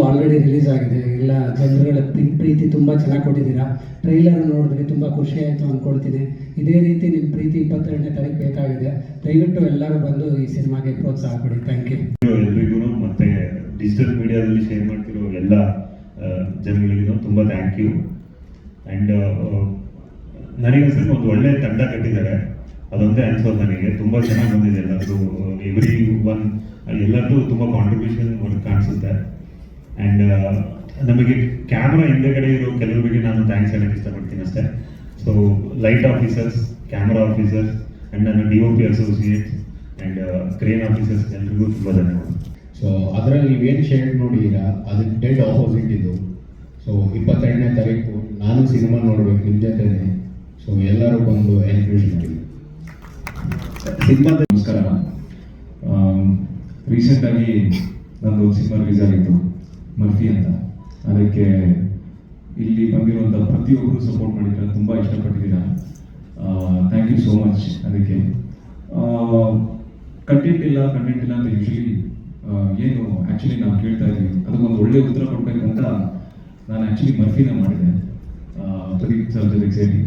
Already release ಆಗಿದೆ. ಎಲ್ಲ ಜನರುಗಳ pre- ಪ್ರೀತಿ ತುಂಬ ಚೆನ್ನಾಗಿ ಕೊಟ್ಟಿದ್ದೀರಾ? ಟ್ರೈಲರ್ ನೋಡಿದ್ರೆ ತುಂಬ ಖುಷಿ ಆಯಿತು ಅಂದ್ಕೊಳ್ತೀನಿ ಇದೇ ರೀತಿ ನಿಮ್ಮ ಪ್ರೀತಿ ಇಪ್ಪತ್ತೆರಡನೇ ತಾರೀಕು ಬೇಕಾಗಿದೆ. ದಯವಿಟ್ಟು ಎಲ್ಲರೂ ಬಂದು ಈ ಸಿನಿಮಾಗೆ ಪ್ರೋತ್ಸಾಹ ಕೊಡಿ. ಥ್ಯಾಂಕ್ ಯು ಎಲ್ರಿಗೂ ಮತ್ತೆ ಡಿಜಿಟಲ್ ಮೀಡಿಯಾದಲ್ಲಿ ಶೇರ್ ಮಾಡ್ತಿರೋ ಎಲ್ಲ ಜನಗಳಿಗೂ ತುಂಬ ಥ್ಯಾಂಕ್ ಯು ಆ್ಯಂಡ್ ನನಗೆ ಸ್ವಲ್ಪ ಒಂದು ಒಳ್ಳೆ ತಂಡ ಕಟ್ಟಿದ್ದಾರೆ. ಅದೊಂದೇ ಅನ್ಸೋದು ನನಗೆ. ತುಂಬ ಚೆನ್ನಾಗಿ ಬಂದಿದೆ ಎಲ್ಲರೂ ಎವ್ರಿ ಒನ್ ಎಲ್ಲರದು ತುಂಬ ಕಾಂಟ್ರಿಬ್ಯೂಷನ್ ಕಾಣಿಸುತ್ತೆ. ಆ್ಯಂಡ್ ನಮಗೆ ಕ್ಯಾಮ್ರಾ ಹಿಂದೆಗಡೆ ಇರೋ ಕೆಲವರಿಗೆ ನಾನು ಥ್ಯಾಂಕ್ಸ್ ಹೇಳಕ್ಕೆ ಇಷ್ಟಪಡ್ತೀನಿ ಅಷ್ಟೇ. So light officers camera officers and ನನ್ನ D O P associates and crane officers ಎಲ್ರಿಗೂ ತುಂಬ ಧನ್ಯವಾದ. ಸೊ ಅದರಲ್ಲಿ ನೀವೇನು ಶೇಡ್ ನೋಡಿದ್ದೀರಾ ಅದಕ್ಕೆ ಡೆಡ್ ಆಪೋಸಿಟ್ ಇದು. ಸೊ ಇಪ್ಪತ್ತೆರಡನೇ ತಾರೀಕು ನಾನು ಸಿನಿಮಾ ನೋಡಬೇಕು ನಿಮ್ಮ ಜೊತೆನೆ. ಸೊ ಎಲ್ಲರೂ ಬಂದು ಎನ್ಕರೇಜ್ ಮಾಡಿ. ಸಿನಿಮಾ ನಮಸ್ಕಾರ. ರೀಸೆಂಟಾಗಿ ನಂದು ಸಿನಿಮಾ ರಿಲೀಸ್ ಆಗಿತ್ತು. ಮರ್ಫಿ ಅಂತ ಅದಕ್ಕೆ ಇಲ್ಲಿ ಬಂದಿರುವಂಥ ಪ್ರತಿಯೊಬ್ಬರು ಸಪೋರ್ಟ್ ಮಾಡಿದ್ದೀರಾ ತುಂಬ ಇಷ್ಟಪಟ್ಟಿದ್ದೀರಾ? ಥ್ಯಾಂಕ್ ಯು ಸೋ ಮಚ್ ಅದಕ್ಕೆ. ಕಂಟೆಂಟ್ ಇಲ್ಲ ಕಂಟೆಂಟ್ ಇಲ್ಲ ಅಂತ ಯೂಶಲಿ ಏನು ಆ್ಯಕ್ಚುಲಿ ನಾವು ಕೇಳ್ತಾ ಇದ್ದೀವಿ ಅದಕ್ಕೊಂದು ಒಳ್ಳೆ ಉತ್ತರ ಕೊಡಬೇಕು ಅಂತ ನಾನು ಆ್ಯಕ್ಚುಲಿ ಮರ್ಫಿನ ಮಾಡಿದೆ. ಪ್ರದೀಪ್ ಸರ್ ಜೊತೆಗೆ ಸೇರಿ.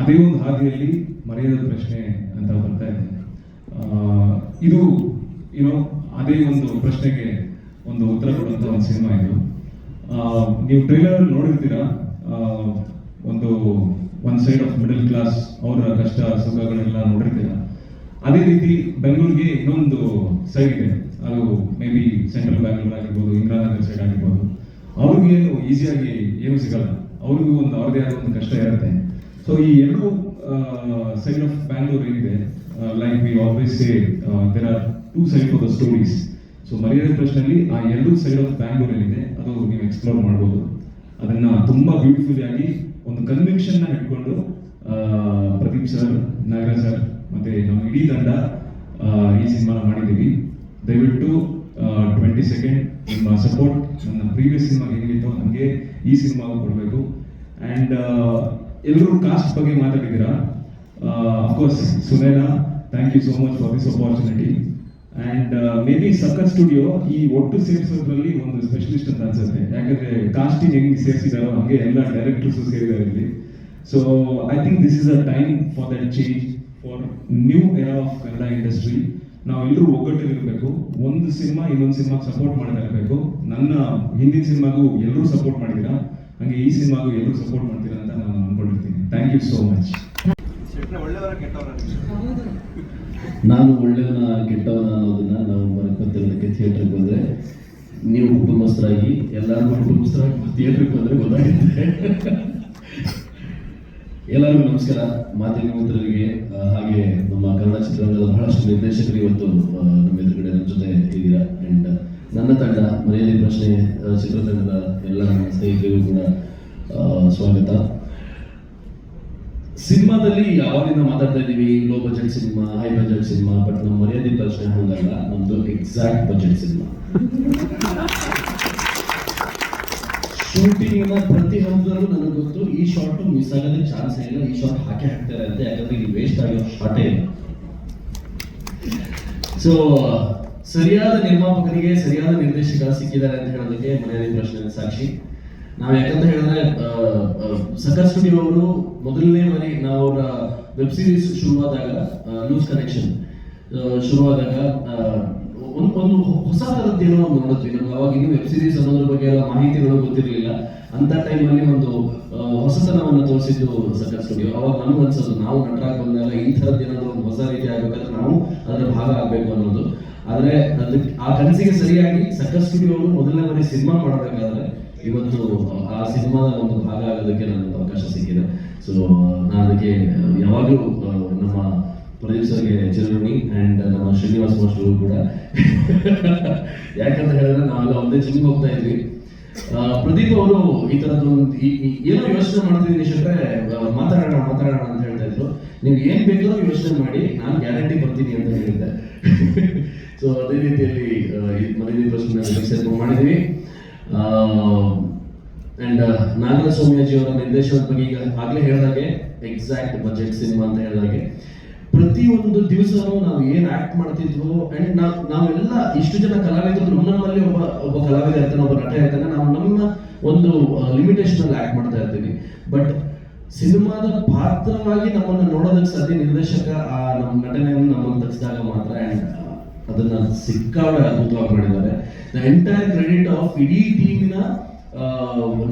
ಅದೇ ಒಂದು ಹಾದಿಯಲ್ಲಿ ಮರೆಯದ ಪ್ರಶ್ನೆ ಅಂತ ಬರ್ತಾ ಇದೆ. ಇದು ಏನೋ ಅದೇ ಒಂದು ಪ್ರಶ್ನೆಗೆ ಒಂದು ಉತ್ತರ ಕೊಡುವಂಥ ಒಂದು ಸಿನಿಮಾ ಇದು. ನೀವು ಟ್ರೈಲರ್ ನೋಡಿರ್ತೀರಾ? ಒಂದು one side of middle class ಅವರ ಕಷ್ಟ ಸುಖಗಳೆಲ್ಲ ನೋಡಿರ್ತೀರ? ಅದೇ ರೀತಿ ಬೆಂಗಳೂರಿಗೆ ಇನ್ನೊಂದು ಸೈಡ್ ಇದೆ. ಅದು ಮೇ ಬಿ ಸೆಂಟ್ರಲ್ ಬ್ಯಾಂಗ್ಳೂರ್ ಆಗಿರ್ಬೋದು, ಇಂದಿರಾನಗರ್ ಸೈಡ್ ಆಗಿರ್ಬೋದು. ಅವ್ರಿಗೇನು ಈಸಿಯಾಗಿ ಏನು ಸಿಗಲ್ಲ. ಅವ್ರಿಗೂ ಒಂದು ಅವ್ರದೇ ಆದ ಒಂದು ಕಷ್ಟ ಇರುತ್ತೆ. ಸೊ ಈ ಎರಡು ಸೈಡ್ ಆಫ್ ಬ್ಯಾಂಗ್ಳೂರ್ ಏನಿದೆ like we always say there are two side for the stories so ಮರ್ಯಾದೆ ಪ್ರಶ್ನೆಯಲ್ಲಿ ಆ ಎರಡು ಸೈಡ್ ಆಫ್ ಬ್ಯಾಂಗ್ಳೂರ್ ಏನಿದೆ ಅದು ನೀವು ಎಕ್ಸ್ಪ್ಲೋರ್ ಮಾಡ್ಬೋದು. ಅದನ್ನ ತುಂಬಾ ಬ್ಯೂಟಿಫುಲ್ ಆಗಿ ಒಂದು ಕನ್ವಿಕ್ಷನ್ನ ಇಟ್ಕೊಂಡು ಪ್ರದೀಪ್ ಸರ್ ನಾಗರಾಜ್ ಸರ್ ಮತ್ತೆ ನಮ್ಮ ಇಡೀ ತಂಡ ಈ ಸಿನಿಮಾ ಮಾಡಿದ್ದೀವಿ. ದಯವಿಟ್ಟು ಟ್ವೆಂಟಿ ಸೆಕೆಂಡ್ ನಿಮ್ಮ ಸಪೋರ್ಟ್ ನನ್ನ ಪ್ರೀವಿಯಸ್ ಸಿನಿಮಾ ಹೇಗಿತ್ತು ನಮಗೆ ಈ ಸಿನಿಮಾಗೂ ಕೊಡಬೇಕು. ಆ್ಯಂಡ್ ಎಲ್ಲರೂ ಕಾಸ್ಟ್ ಬಗ್ಗೆ ಮಾತಾಡಿದ್ದೀರಾ? Of course Sunaina thank you so much for this opportunity and maybe circle studio ಈ ಒಟ್ಟು ಸೇರಿಸೋದ್ರಲ್ಲಿ ಒಂದು ಸ್ಪೆಷಲಿಸ್ಟ್ ಅಂತ ಅನ್ಸುತ್ತೆ. ಯಾಕಂದ್ರೆ ಕಾಸ್ಟಿಂಗ್ ಹೆಂಗ್ ಸೇರಿಸಿದಾರೋ ಹಂಗೆ ಎಲ್ಲ ಡೈರೆಕ್ಟರ್ಸ್ ಸೇರಿದ್ದಾರೆ ಇಲ್ಲಿ. So I think this is a time for that change for new era of Kannada industry ನಾವೆಲ್ಲರೂ ಒಗ್ಗಟ್ಟಿರಬೇಕು. ಒಂದು ಸಿನಿಮಾ ಇನ್ನೊಂದು ಸಿನಿಮಾ ಸಪೋರ್ಟ್ ಮಾಡ್ತಾ ಇರಬೇಕು ನನ್ನ ಹಿಂದಿನ ಸಿನಿಮಾಗೂ ಎಲ್ಲರೂ ಸಪೋರ್ಟ್ ಮಾಡಿದ್ದೀರಾ ಹಂಗೆ ಈ ಸಿನಿಮಾಗೂ ಎಲ್ಲರೂ ಸಪೋರ್ಟ್ ಮಾಡ್ತೀರಾ ಅಂತ ನಾನು ಅನ್ಕೊಂಡಿರ್ತೀನಿ. ಥ್ಯಾಂಕ್ ಯು ಸೋ ಮಚ್ ನಾನು ಒಳ್ಳೆಯವನ ಕೆಟ್ಟವನ ಅನ್ನೋದನ್ನ ನಾವು ಇಪ್ಪತ್ತೆರಡಕ್ಕೆ ಥಿಯೇಟ್ರಿಗೆ ಬಂದರೆ ನೀವು ಕುಟುಂಬಸ್ಥರಾಗಿ, ಎಲ್ಲರೂ ಕುಟುಂಬಸ್ಥರಾಗಿ ಥಿಯೇಟ್ರಿಗೆ ಬಂದರೆ ಗೊತ್ತಾಗುತ್ತೆ. ಎಲ್ಲರಿಗೂ ನಮಸ್ಕಾರ. ಮಾಧ್ಯಮ ಮಿತ್ರರಿಗೆ ಹಾಗೆ ನಮ್ಮ ಕನ್ನಡ ಚಿತ್ರರಂಗದ ಬಹಳಷ್ಟು ನಿರ್ದೇಶಕರು ಇವತ್ತು ನಮ್ಮ ಎದುರುಗಡೆ ನಮ್ಮ ಜೊತೆ ಇದ್ದೀರಾ ಅಂಡ್ ನನ್ನ ತಂಡ, ಮನೆಯಲ್ಲಿ ಪ್ರಶ್ನೆ ಚಿತ್ರತಂಡದ ಎಲ್ಲ ನನ್ನ ಸ್ನೇಹಿತರಿಗೂ ಕೂಡ ಸ್ವಾಗತ. ಸಿನಿಮಾದಲ್ಲಿ ಯಾವಾಗಿಂದ ಮಾತಾಡ್ತಾ ಇದೀವಿ low budget cinema high budget cinema but ನಮ್ಮ ಮರ್ಯಾದೆ ಪ್ರಶ್ನೆ ಹಂಗಲ್ಲ ನಮ್ದು ಎಕ್ಸಾಕ್ಟ್ ಬಜೆಟ್ ಸಿನಿಮಾ. ಶೂಟಿಂಗ್ ಪ್ರತಿ ಹಂತದಲ್ಲೂ ನನಗೆ ಗೊತ್ತು, ಈ ಶಾರ್ಟ್ ಮಿಸ್ ಆಗೋದಕ್ಕೆ ಚಾನ್ಸ್ ಇಲ್ಲ. ಈ ಶಾರ್ಟ್ ಹಾಕಿ ಹಾಕ್ತಾರೆ ಅಂತ, ಯಾಕಂದ್ರೆ ಇಲ್ಲಿ ವೇಸ್ಟ್ ಆಗೋ ಶಾರ್ಟೇ ಇಲ್ಲ. ಸೊ ಸರಿಯಾದ ನಿರ್ಮಾಪಕರಿಗೆ ಸರಿಯಾದ ನಿರ್ದೇಶಕ ಸಿಕ್ಕಿದ್ದಾರೆ ಅಂತ ಹೇಳೋದಕ್ಕೆ ಮನೆಯಲ್ಲಿ ಪ್ರಶ್ನೆ ಸಾಕ್ಷಿ. ನಾವು ಯಾಕಂತ ಹೇಳಿದ್ರೆ ಸಕರ್ ಸ್ಟುಡಿಯೋ ಅವರು ಮೊದಲನೇ ಬಾರಿ ನಾವು ಅವರ ವೆಬ್ ಸೀರೀಸ್ ಶುರುವಾದಾಗ ಲೂಸ್ ಕನೆಕ್ಷನ್ ಶುರುವಾದಾಗ ಒಂದು ಒಂದು ಹೊಸ ಥರದ್ದು ಏನೋ ಒಂದು ನೋಡಿದ್ವಿ. ನಮ್ಗೆ ಅವಾಗ ಇನ್ನೂ ವೆಬ್ ಸೀರೀಸ್ ಅನ್ನೋದ್ರ ಬಗ್ಗೆ ಎಲ್ಲ ಮಾಹಿತಿಗಳು ಗೊತ್ತಿರಲಿಲ್ಲ. ಅಂತ ಟೈಮಲ್ಲಿ ಒಂದು ಹೊಸತನವನ್ನು ತೋರಿಸಿದ್ದು ಸಕರ್ ಸ್ಟುಡಿಯೋ ಅವಾಗ ನಮ್ಗೆ ಅನ್ಸೋದು, ನಾವು ನಟರಾಗಿ ಬಂದಾಗ ಈ ಥರದ್ದು ಏನಾದ್ರು ಒಂದು ಹೊಸ ರೀತಿ ಆಗ್ಬೇಕಾದ್ರೆ ನಾವು ಅದರ ಭಾಗ ಆಗಬೇಕು ಅನ್ನೋದು. ಆದ್ರೆ ಅದಕ್ಕೆ ಆ ಕನಸಿಗೆ ಸರಿಯಾಗಿ ಸಕರ್ ಸ್ಟುಡಿಯೋ ಮೊದಲನೇ ಬಾರಿ ಸಿನಿಮಾ ಮಾಡಬೇಕಾದ್ರೆ ಇವತ್ತು ಆ ಸಿನಿಮಾದ ಒಂದು ಭಾಗ ಆಗೋದಕ್ಕೆ ನನಗೆ ಅವಕಾಶ ಸಿಕ್ಕಿದೆ. ಸೊ ನಾನು ಅದಕ್ಕೆ ಯಾವಾಗಲೂ ನಮ್ಮ ಪ್ರದೀಪ್ ಸರ್ಗೆ ಆ್ಯಂಡ್ ಅಂಡ್ ನಮ್ಮ ಶ್ರೀನಿವಾಸ್ ಮಾಸ್ಟರ್ ಕೂಡ. ಯಾಕಂತ ಹೇಳಿದ್ರೆ ನಾವೆಲ್ಲ ಒಂದೇ ಜಿಮ್ಗೆ ಹೋಗ್ತಾ ಇದ್ವಿ. ಪ್ರದೀಪ್ ಅವರು ಈ ತರದ್ದು ಏನೋ ಯೋಚನೆ ಮಾಡ್ತಿದ್ದೀನಿ ಶೆಟ್ರೆ ಆ, ಮಾತಾಡೋಣ ಮಾತಾಡೋಣ ಅಂತ ಹೇಳ್ತಾ ಇದ್ರು. ನೀವು ಏನ್ ಬೇಕಾದ್ರೂ ಯೋಚನೆ ಮಾಡಿ ನಾನು ಗ್ಯಾರಂಟಿ ಬರ್ತೀನಿ ಅಂತ ಹೇಳಿದ್ದೆ. ಸೊ ಅದೇ ರೀತಿಯಲ್ಲಿ ಮನೆ ಪ್ರಶ್ನೆ ಮಾಡಿದ್ವಿ. ಅಂಡ್ ನಾಗರಾಜ ಸೌಮ್ಯಾಜಿ ಅವರ ನಿರ್ದೇಶನದ ಬಗ್ಗೆ ಈಗ ಆಗ್ಲೇ ಹೇಳಿದಾಗೆ ಎಕ್ಸಾಕ್ಟ್ ಬಜೆಟ್ ಸಿನಿಮಾ ಅಂತ ಹೇಳಿದಾಗೆ. ಒಂದು ದಿವಸನೂ ನಾವು ಏನ್ ಆಕ್ಟ್ ಮಾಡ್ತಿದ್ವು ಅಂಡ್ ನಾವ್, ನಾವೆಲ್ಲ ಇಷ್ಟು ಜನ ಕಲಾವಿದರು ನಮ್ಮ ನಮ್ಮಲ್ಲಿ ಒಬ್ಬ ಒಬ್ಬ ಕಲಾವಿದ ಇರ್ತಾನೆ, ಒಬ್ಬ ನಟ ಇರ್ತಾನೆ, ನಾವು ನಮ್ಮ ಒಂದು ಲಿಮಿಟೇಷನ್ ಅಲ್ಲಿ ಆಕ್ಟ್ ಮಾಡ್ತಾ ಇರ್ತೀವಿ. ಬಟ್ ಸಿನಿಮಾದ ಪಾತ್ರವಾಗಿ ನಮ್ಮನ್ನ ನೋಡೋದಕ್ಕೆ ಸಾಧ್ಯ ನಿರ್ದೇಶಕ, ಆ, ನಮ್ಮ ನಟನೆಯನ್ನು ನಮ್ಮನ್ನು ತರಿಸಿದಾಗ ಮಾತ್ರ ಅಂಡ್ ಅದನ್ನ ಸಿಕ್ಕಾಡ ಅದ್ಭುತವಾಗಿ ಮಾಡಿದ್ದಾರೆ. ದ ಎಂಟೈರ್ ಕ್ರೆಡಿಟ್ ಆಫ್ ಇಡೀ ಟೀಮಿನ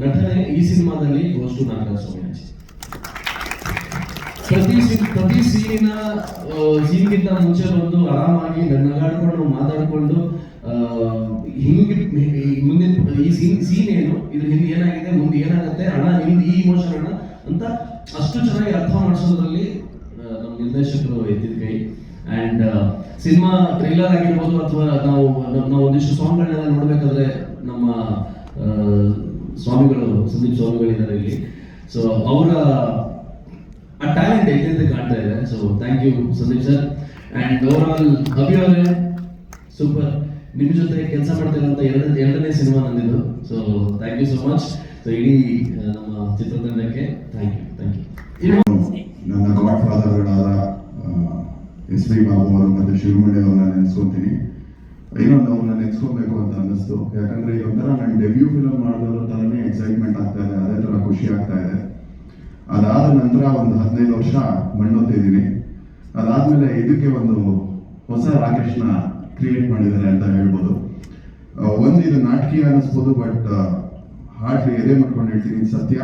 ನಟನೆ ಈ ಸಿನಿಮಾದಲ್ಲಿ ಗೋಸ್ ಟು ಪ್ರತಿ ಪ್ರತಿ ಸೀನಿನ ಸೀನ್ಗಿಂತ ಮುಂಚೆ ಬಂದು ಆರಾಮಾಗಿ ನಗಾಡ್ಕೊಂಡು ಮಾತಾಡ್ಕೊಂಡು ಹಿಂಗೆ ಮುಂದಿನ, ಈ ಸೀನ್ ಸೀನ್ ಏನು? ಇದ್ರ ಹಿಂದೆ ಏನಾಗಿದೆ? ಮುಂದೆ ಏನಾಗುತ್ತೆ? ಹಣ, ನಿಮ್ದು ಈ ಇಮೋಷನ್ ಅಣ್ಣ ಅಂತ ಅಷ್ಟು ಚೆನ್ನಾಗಿ ಅರ್ಥ ಮಾಡಿಸೋದ್ರಲ್ಲಿ ನಮ್ಮ ನಿರ್ದೇಶಕರು ಎತ್ತಿದ ಕೈ. ಅಂಡ್ ಸಿನಿಮಾ ಟ್ರೈಲರ್ ಆಗಿರ್ಬೋದು ಅಥವಾ ನಾವು ನಾವು- ಒಂದಿಷ್ಟು ಸಾಂಗ್ಗಳನ್ನೆಲ್ಲ ನೋಡ್ಬೇಕಾದ್ರೆ ನಮ್ಮ ಸ್ವಾಮಿಗಳು, ಸಂದೀಪ್ ಸ್ವಾಮಿಗಳಿದ್ದಾರೆ ಇಲ್ಲಿ. ಸೊ ಅವರ, ಆ ಟ್ಯಾಲೆಂಟ್ ಎಲ್ಲಿಂದ ಕಾಣ್ತಾ ಇದೆ? So thank you Sandeep sir and over all Abhi ಅವರೇ ಸೂಪರ್ ನಿಮ್ಮ ಜೊತೆ ಕೆಲಸ ಮಾಡ್ತಿರೋಂಥ ಎರಡನೇ ಎರಡನೇ cinema ನಂದಿದ್ದು. So thank you so much so ಇಡೀ ನಮ್ಮ ಚಿತ್ರತಂಡಕ್ಕೆ ಥ್ಯಾಂಕ್ ಯು ಥ್ಯಾಂಕ್ ಯು ನನ್ನ ಗಾಡ್ ಫಾದರ್ಗಳಾದ ಎಸ್ ಪಿ ಬಾಬು ಅವರು ಮತ್ತು ಶಿವಮಣಿ ಅವ್ರನ್ನ ನೆನೆಸ್ಕೊತೀನಿ. ಇನ್ನೊಂದು ಅವ್ರನ್ನ ನೆನೆಸ್ಕೋಬೇಕು ಅಂತ ಅನ್ನಿಸ್ತು. ಯಾಕಂದ್ರೆ ಒಂಥರ ನಾನು ಡೆಬ್ಯೂ ಫಿಲಮ್ ಮಾಡಿದವ್ರ ಥರನೇ ಎಕ್ಸೈಟ್ಮೆಂಟ್ ಆಗ್ತಾ ಇದೆ, ಅದೇ ಥರ ಖುಷಿ ಆಗ್ತಾ ಇದೆ. ಅದಾದ ನಂತರ ಒಂದು ಹದಿನೈದು ವರ್ಷ ಮಣ್ಣೊತ್ತಿದ್ದೀನಿ. ಅದಾದಮೇಲೆ ಇದಕ್ಕೆ ಒಂದು ಹೊಸ ರಾಕೇಶ್ನ ಕ್ರಿಯೇಟ್ ಮಾಡಿದ್ದಾರೆ ಅಂತ ಹೇಳ್ಬೋದು. ಒಂದು ಇದು ನಾಟಕೀಯ ಅನ್ನಿಸ್ಬೋದು ಬಟ್ ಹಾರ್ಟ್ಲಿ ಎದೆ ಮಾಡ್ಕೊಂಡು ಹೇಳ್ತೀನಿ ಸತ್ಯ.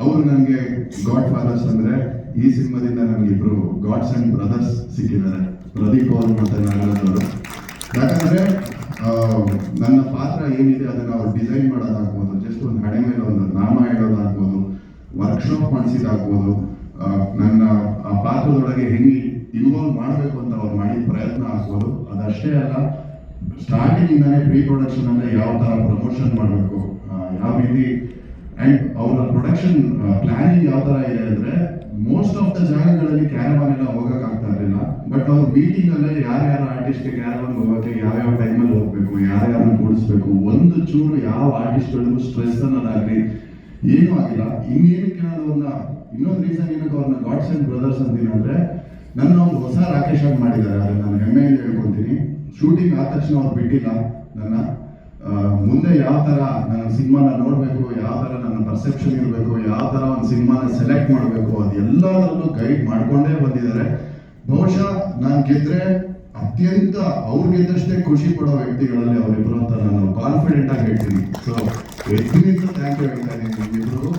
ಅವರು ನನಗೆ ಗಾಡ್ ಫಾದರ್ಸ್ ಅಂದ್ರೆ ಈ ಸಿನಿಮಾದಿಂದ ನಮಗಿಬ್ರು ಗಾಡ್ಸ್ ಅಂಡ್ ಬ್ರದರ್ಸ್ ಸಿಕ್ಕಿದ್ದಾರೆ. ಪ್ರದೀಪ್ ಅವರು ಮತ್ತೆ ನಾಗರಾಜ್ ಯಾಕಂದ್ರೆ ನನ್ನ ಪಾತ್ರ ಏನಿದೆ ಅದನ್ನು ಅವ್ರು ಡಿಸೈನ್ ಮಾಡೋದಾಗ್ಬೋದು ಜಸ್ಟ್ ಒಂದು ಹಣೆ ಮೇಲೆ ಒಂದು ನಾಮ ಹೇಳೋದಾಗ್ಬೋದು ವರ್ಕ್ಶಾಪ್ ಮಾಡಿಸಿದಾಗ್ಬೋದು ನನ್ನ ಆ ಪಾತ್ರದೊಳಗೆ ಹೆಂಗೆ ಇನ್ವಾಲ್ವ್ ಮಾಡಬೇಕು ಅಂತ ಅವ್ರು ಮಾಡಿದ ಪ್ರಯತ್ನ ಆಗ್ಬೋದು. ಅದಷ್ಟೇ ಅಲ್ಲ ಸ್ಟಾರ್ಟಿಂಗ್ ಇಂದಾನೆ ಪ್ರೀ ಪ್ರೊಡಕ್ಷನ್ ಅಂದ್ರೆ ಯಾವ ತರ ಪ್ರಮೋಷನ್ ಮಾಡಬೇಕು ಯಾವ ರೀತಿ ಅಂಡ್ ಅವರ ಪ್ರೊಡಕ್ಷನ್ ಪ್ಲಾನಿಂಗ್ ಯಾವ ತರ ಇದೆ ಅಂದ್ರೆ ಮೋಸ್ಟ್ ಆಫ್ ದ ಜಾಗಗಳಲ್ಲಿ ಕ್ಯಾರವಾನ್ ಎಲ್ಲ ಹೋಗಕ್ ಆಗ್ತಾ ಇರಲಿಲ್ಲ. ಬಟ್ ಅವ್ರ ಮೀಟಿಂಗ್ ಅಲ್ಲೇ ಯಾರ್ಯಾರ ಆರ್ಟಿಸ್ಟ್ ಕ್ಯಾರವಾನ್ ಹೋಗಕ್ಕೆ ಯಾವ್ಯಾವ ಟೈಮಲ್ಲಿ ಹೋಗ್ಬೇಕು, ಯಾರ್ಯಾರನ್ನ ಕೂಡಿಸ್ಬೇಕು, ಒಂದು ಚೂರು ಯಾವ ಆರ್ಟಿಸ್ಟ್ಗಳಿಗೂ ಸ್ಟ್ರೆಸ್ ಅನ್ನೋದಾಗ್ಲಿ ಏನೂ ಆಗಿಲ್ಲ. ಇನ್ನೇನಕ್ಕೆ ನಾನು ಅವ್ರನ್ನ ಇನ್ನೊಂದು ರೀಸನ್ ಏನಕ್ಕೆ ಅವ್ರನ್ನ ಗಾಡ್ಸ್ ಅಂಡ್ ಬ್ರದರ್ಸ್ ಅಂತೀನಿ ಅಂದ್ರೆ, ನನ್ನ ಒಂದು ಹೊಸ ರಾಕೇಶ್ ಆಗಿ ಮಾಡಿದ್ದಾರೆ. ಅದನ್ನ ನಾನು ಹೆಮ್ಮೆಯಿಂದ ಹೇಳ್ಕೊಂತೀನಿ ಶೂಟಿಂಗ್ ಆದ ತಕ್ಷಣ ಅವ್ರು ಬಿಟ್ಟಿಲ್ಲ ನನ್ನ. ಮುಂದೆ ಯಾವ ತರ ನನ್ನ ಸಿನಿಮಾನ ನೋಡಬೇಕು, ಯಾವ ತರ ನನ್ನ ಪರ್ಸೆಪ್ಷನ್ ಇರಬೇಕು, ಯಾವ ತರ ಒಂದು ಸಿನಿಮಾನ ಸೆಲೆಕ್ಟ್ ಮಾಡಬೇಕು, ಅದೆಲ್ಲದರಲ್ಲೂ ಗೈಡ್ ಮಾಡ್ಕೊಂಡೇ ಬಂದಿದ್ದಾರೆ. ಬಹುಶಃ ನಾನು ಗೆದ್ರೆ ಅತ್ಯಂತ ಅವ್ರು ಗೆದ್ದಷ್ಟೇ ಖುಷಿ ಪಡೋ ವ್ಯಕ್ತಿಗಳಲ್ಲಿ ಅವರಿಬ್ಬರು ಅಂತ ನಾನು ಕಾನ್ಫಿಡೆಂಟ್ ಆಗಿ ಹೇಳ್ತೀನಿ. ಸೊ ಎದ್ದಿನಿಂದ ಥ್ಯಾಂಕ್ ಯು ಹೇಳ್ತಾ ಇದ್ದೀನಿ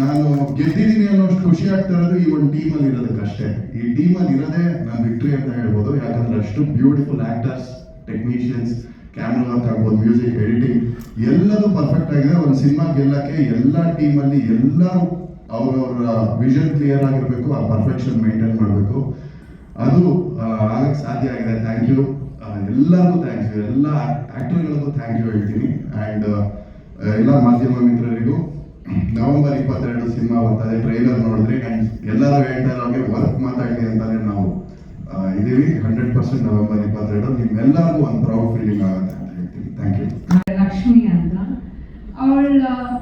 ನಾನು ಗೆದ್ದಿದ್ದೀನಿ ಅನ್ನೋಷ್ಟು ಖುಷಿ ಆಗ್ತಾ ಇರೋದು ಈ ಒಂದು ಟೀಮ್ ಅಲ್ಲಿ ಇರೋದಕ್ಕಷ್ಟೇ ಈ ಟೀಮ್ ಅಲ್ಲಿ ಇರೋದೇ ನಾನು ವಿಕ್ಟ್ರಿ ಅಂತ ಹೇಳ್ಬೋದು. ಯಾಕಂದ್ರೆ ಅಷ್ಟು beautiful actors technicians camera work ಆಗ್ಬೋದು ಮ್ಯೂಸಿಕ್ ಎಡಿಟಿಂಗ್ ಎಲ್ಲದೂ ಪರ್ಫೆಕ್ಟ್ ಆಗಿದೆ. ಒಂದು ಸಿನಿಮಾ ಗೆಲ್ಲಕ್ಕೆ ಎಲ್ಲ ಟೀಮ್ ಅಲ್ಲಿ ಎಲ್ಲರೂ ಅವ್ರವ್ರ ವಿಷನ್ ಕ್ಲಿಯರ್ ಆಗಿರಬೇಕು, ಆ ಪರ್ಫೆಕ್ಷನ್ ಮೇಂಟೈನ್ ಮಾಡಬೇಕು. ಅದು ಆಗಕ್ಕೆ ಸಾಧ್ಯ ಆಗಿದೆ. ಥ್ಯಾಂಕ್ ಯು ಎಲ್ಲರಿಗೂ ಥ್ಯಾಂಕ್ಸ್ ಯು ಎಲ್ಲ ಆಕ್ಟರ್ಗಳಿಗೂ ಥ್ಯಾಂಕ್ ಯು ಹೇಳ್ತೀನಿ. ಆ್ಯಂಡ್ ಎಲ್ಲ ಮಾಧ್ಯಮ ಮಿತ್ರರಿಗೂ, ನವೆಂಬರ್ ಇಪ್ಪತ್ತೆರಡು ಸಿನಿಮಾ ಬರ್ತದೆ ಟ್ರೈಲರ್ ನೋಡಿದ್ರೆ ಆ್ಯಂಡ್ ಎಲ್ಲರೂ ಹೇಳ್ತಾ ಇರೋಗೆ ವರ್ಕ್ ಮಾತಾಡಿ ಅಂತಾನೆ ನಾವು ಇದೀವಿ ಹಂಡ್ರೆಡ್ ಪರ್ಸೆಂಟ್ ನವೆಂಬರ್ ಇಪ್ಪತ್ತೆರಡು. ನಿಮ್ಮೆಲ್ಲರಿಗೂ ಒಂದು ಪ್ರೌಡ್ ಫೀಲಿಂಗ್ ಆಗುತ್ತೆ ಅಂತ ಹೇಳ್ತೀನಿ. ಥ್ಯಾಂಕ್ ಯು ಲಕ್ಷ್ಮಿ ಅಂತ. ಅವಳ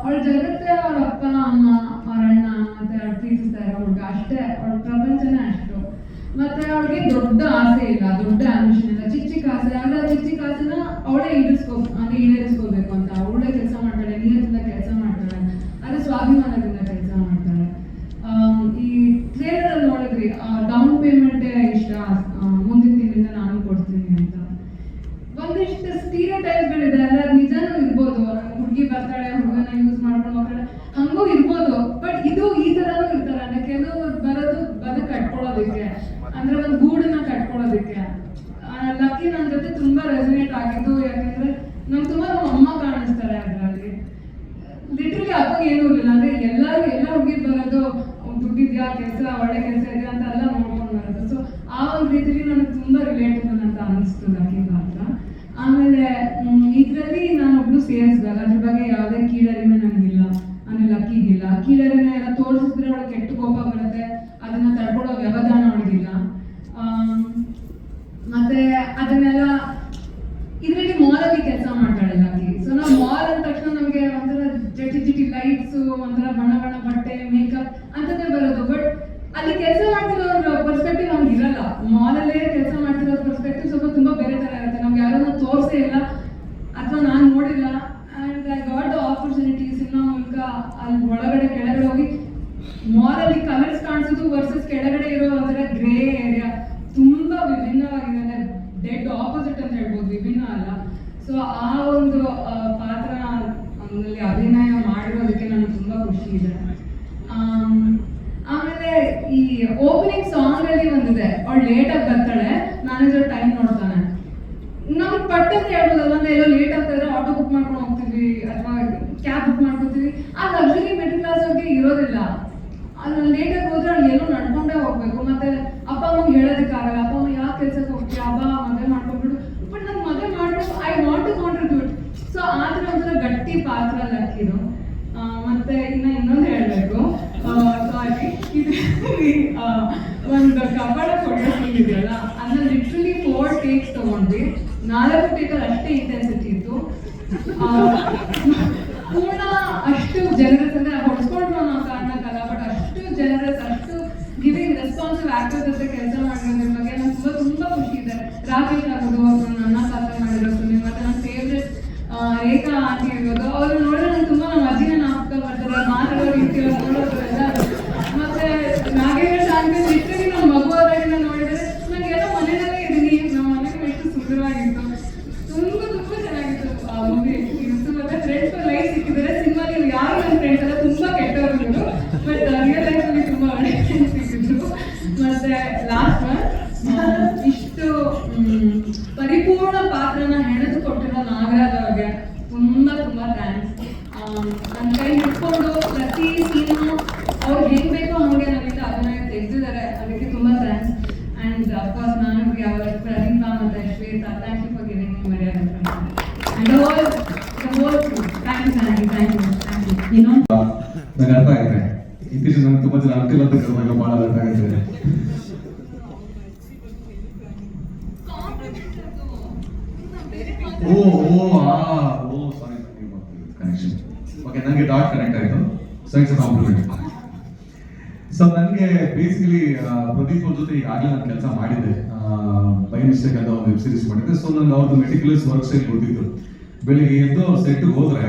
ಅವಳ ಜಗತ್ತೆ ಅವ್ರ ಅಪ್ಪ, ಅಮ್ಮ ಅವ್ರ ಅಣ್ಣ ಮತ್ತೆ ಅವ್ರು ಪ್ರೀತಿಸ್ತಾ ಇರೋ ಹುಡುಗ ಅಷ್ಟೇ, ಅವಳ ಪ್ರಪಂಚನೇ ಅಷ್ಟು. ಮತ್ತೆ ಅವಳಿಗೆ ದೊಡ್ಡ ಆಸೆ ಇಲ್ಲ, ದೊಡ್ಡ ಆಂಬಿಷನ್ ಇಲ್ಲ. ಚಿಕ್ಕ ಚಿಕ್ಕ ಆಸೆ. ಆದ್ರೆ ಚಿಕ್ಕ ಚಿಕ್ಕ ಆಸೆನ ಅವಳೇ ಈಡೇರಿಸ್ಕೋ ಅಂದ್ರೆ ಈಡೇರಿಸ್ಕೋಬೇಕು ಅಂತ. ಅವಳೇ ಕೆಲಸ ಮಾಡ್ತಾಳೆ ನಿಯತ್ತಿಂದ ಕೆಲಸ ಮಾಡ್ತಾಳೆ. ಅದೇ ಸ್ವಾಭಿಮಾನದಿಂದ. அப்படின்னா ನೋಡ್ತಾನೆ ನಮ್ಗೆ ಪಟ್ಟಂತ ಹೇಳ್ಬೋದಲ್ಲ ಅಂದ್ರೆ ಎಲ್ಲೋ ಲೇಟ್ ಆಗ್ತಾ ಇದ್ರೆ ಆಟೋ ಬುಕ್ ಮಾಡ್ಕೊಂಡು ಹೋಗ್ತೀವಿ, ಅಥವಾ ಕ್ಯಾಬ್ ಬುಕ್ ಮಾಡ್ಕೊತೀವಿ. ಆ ಲಕ್ಸುರಿ ಮಿಡಲ್ ಕ್ಲಾಸ್ ಅವ್ರಿಗೆ ಇರೋದಿಲ್ಲ. ಅಲ್ಲಿ ಲೇಟ್ ಆಗಿ ಹೋದ್ರೆ ಅಲ್ಲಿ ಎಲ್ಲೋ ನಡ್ಕೊಂಡೇ ಹೋಗ್ಬೇಕು. ಮತ್ತೆ ಅಪ್ಪ ಅಮ್ಮಗೆ ಹೇಳೋದಕ್ಕಾಗಲ್ಲ. ಅಪ್ಪ ಅಮ್ಮ ಯಾವ ಕೆಲ್ಸಕ್ಕೆ ಹೋಗ್ತೀಯ? ಅಬ್ಬ ಮದುವೆ ಮಾಡ್ಕೊಂಡ್ಬಿಡು. ಬಟ್ ನನ್ ಮದುವೆ ಮಾಡ್ಬೇಕು. I want to contribute so ಆದ್ರೆ ಥರ ಒಂಥರ ಗಟ್ಟಿ ಪಾತ್ರ ಲಕ್ಕಿದು ಮತ್ತೆ ಇನ್ನ ಇನ್ನೊಂದು ಹೇಳ್ಬೇಕು. ಸಾರಿ ಇದು ಒಂದು ಕೊಡೋ ಸೀನ್ ಇದೆಯಲ್ಲ ಅದನ್ನ ಲಿಟ್ರಲಿ ಫೋರ್ ಟೇಕ್ಸ್ ತಗೊಂಡ್ವಿ. ನಾಲ್ಕು ಟೇಕಲ್ಲಿ ಅಷ್ಟೇ ಇಂಟೆನ್ಸಿಟಿ ಇತ್ತು. ಪೂರ್ಣ ಅಷ್ಟು ಜನರಸ್ ಅಂದ್ರೆ ಹೊಡ್ಸ್ಕೊಂಡ್ರು ಅನ್ನೋ ಕಾರಣಕ್ಕಲ್ಲ ಬಟ್ ಅಷ್ಟು ಜನರಸ್ ಅಷ್ಟು ಗಿವಿಂಗ್ ರೆಸ್ಪಾನ್ಸಿವ್ ಆಕ್ಟರ್ ಜೊತೆ ಕೆಲಸ ಮಾಡಿರೋದ್ರ ಬಗ್ಗೆ ನಂಗೆ ತುಂಬಾ ತುಂಬಾ ಖುಷಿ ಇದೆ. ರಾಕೇಶ್ ಆಗೋದು ಅವರು ನನ್ನ ಪಾತ್ರ ಮಾಡಿರೋದು ಮತ್ತೆ ನನ್ನ ಫೇವ್ರೆಟ್ ರೇಖಾ ಆಂಟಿ ಇರ್ಬೋದು ಅವ್ರು ನೋಡಿದ್ರೆ ನಂಗೆ ತುಂಬಾ ನಮ್ಮ ಅಜ್ಜಿನ ನಾಪಕ ಬರ್ತಾರೆ ಮಾತಾಡೋ ರೀತಿ ಅವ್ರು ನೋಡೋದು ಎಲ್ಲ ಮತ್ತೆ ನಾಗೇಶ ಆಂಟಿ ಲಿಟ್ರಲಿ ನಮ್ಮ ಮಗು ಆದಾಗಿಂದ ನೋಡಿದ್ರೆ ನಂಗೆ ಏನೋ ಮನೆಯಲ್ಲೇ ಇದೀನಿ ನಮ್ಮ ಮನೆಗೆ ಎಷ್ಟು ಸುಂದರವಾಗಿತ್ತು ತುಂಬಾ ತುಂಬಾ ಚೆನ್ನಾಗಿತ್ತು ಆ ಮೂವಿ ಇತ್ತು ಮತ್ತೆ ಫ್ರೆಂಡ್ಸ್ ಲೈಫ್ ಸಿಕ್ಕಿದ್ದಾರೆ ಸಿನಿಮಾ ನೀವು ಯಾರು ನನ್ನ ಫ್ರೆಂಡ್ಸ್ ಎಲ್ಲ ತುಂಬಾ ಕೆಟ್ಟವರು ಇವರು ಬಟ್ ರಿಯಲ್ ಲೈಫ್ ಅಲ್ಲಿ ತುಂಬಾ ಒಳ್ಳೆ ಫ್ರೆಂಡ್ಸ್ ಸಿಕ್ಕಿದ್ರು ಮತ್ತೆ ಲಾಸ್ಟ್ ಒನ್ ಇಷ್ಟು ಮ್, ಪರಿಪೂರ್ಣ ಪಾತ್ರನ ಹೆಣೆದು ಕೊಟ್ಟಿರೋ ನಾಗರಾಜ್ ಅವ್ರಿಗೆ ತುಂಬಾ ತುಂಬಾ ಥ್ಯಾಂಕ್ಸ್ ನನ್ನ ಕೈ ಹಿಡ್ಕೊಂಡು ಪ್ರತಿ ಸೀನು ಅವ್ರು ಹೆಂಗ್ ಬೇಕೋ ಹಂಗೆ ನಮ್ಮಿಂದ ಅಭಿನಯ ತೆಗೆದಿದ್ದಾರೆ ಅದಕ್ಕೆ ತುಂಬಾ ಥ್ಯಾಂಕ್ಸ್ ಅಂಡ್ ಅಫ್ಕೋರ್ಸ್ ನಾನು ಅವರ ಪ್ರದೀಪ ಮತ್ತೆ Shweta thank you for giving me ಮರ್ಯಾದೆ and whole the whole thank you thank you thank you thank you ಇನ್ನೊಂದು ನಂಗೆ ಅರ್ಥ ಆಗಿದೆ ಇತ್ತೀಚೆಗೆ ನಂಗೆ ತುಂಬಾ ಜನ ಅಂತಿಲ್ಲ ಅಂತ ಕರೆದಾಗ ಬಹಳ ಅರ್ಥ ಆಗಿದೆ ಓ ಓ ಆ ಓ ಸಾರಿ ಕನೆಕ್ಷನ್ ಓಕೆ ನನಗೆ ಡಾಟ್ ಕನೆಕ್ಟ್ ಆಯಿತು ಸೊ ಇಟ್ಸ್ ಕಾಂಪ್ಲಿಮೆಂಟ್ ಸೊ ನನಗೆ ಬೇಸಿಕಲಿ ಪ್ರದೀಪ್ ಅವ್ರ ಜೊತೆ ಈಗಾಗಲೇ ನಾನು ಕೆಲಸ ಮಾಡಿದ್ದೆ ಬೈ ಮಿಸ್ಟೇಕ್ ಅಂತ ಒಂದು ವೆಬ್ ಸೀರೀಸ್ ಮಾಡಿದ್ದೆ ಸೊ ನನಗೆ ಅವ್ರದ್ದು ಮೆಟಿಕ್ಯುಲಸ್ ವರ್ಕ್ ಸ್ಟೈಲ್ ಗೊತ್ತಿತ್ತು ಬೆಳಿಗ್ಗೆ ಎದ್ದು ಸೆಟ್ಗೆ ಹೋದ್ರೆ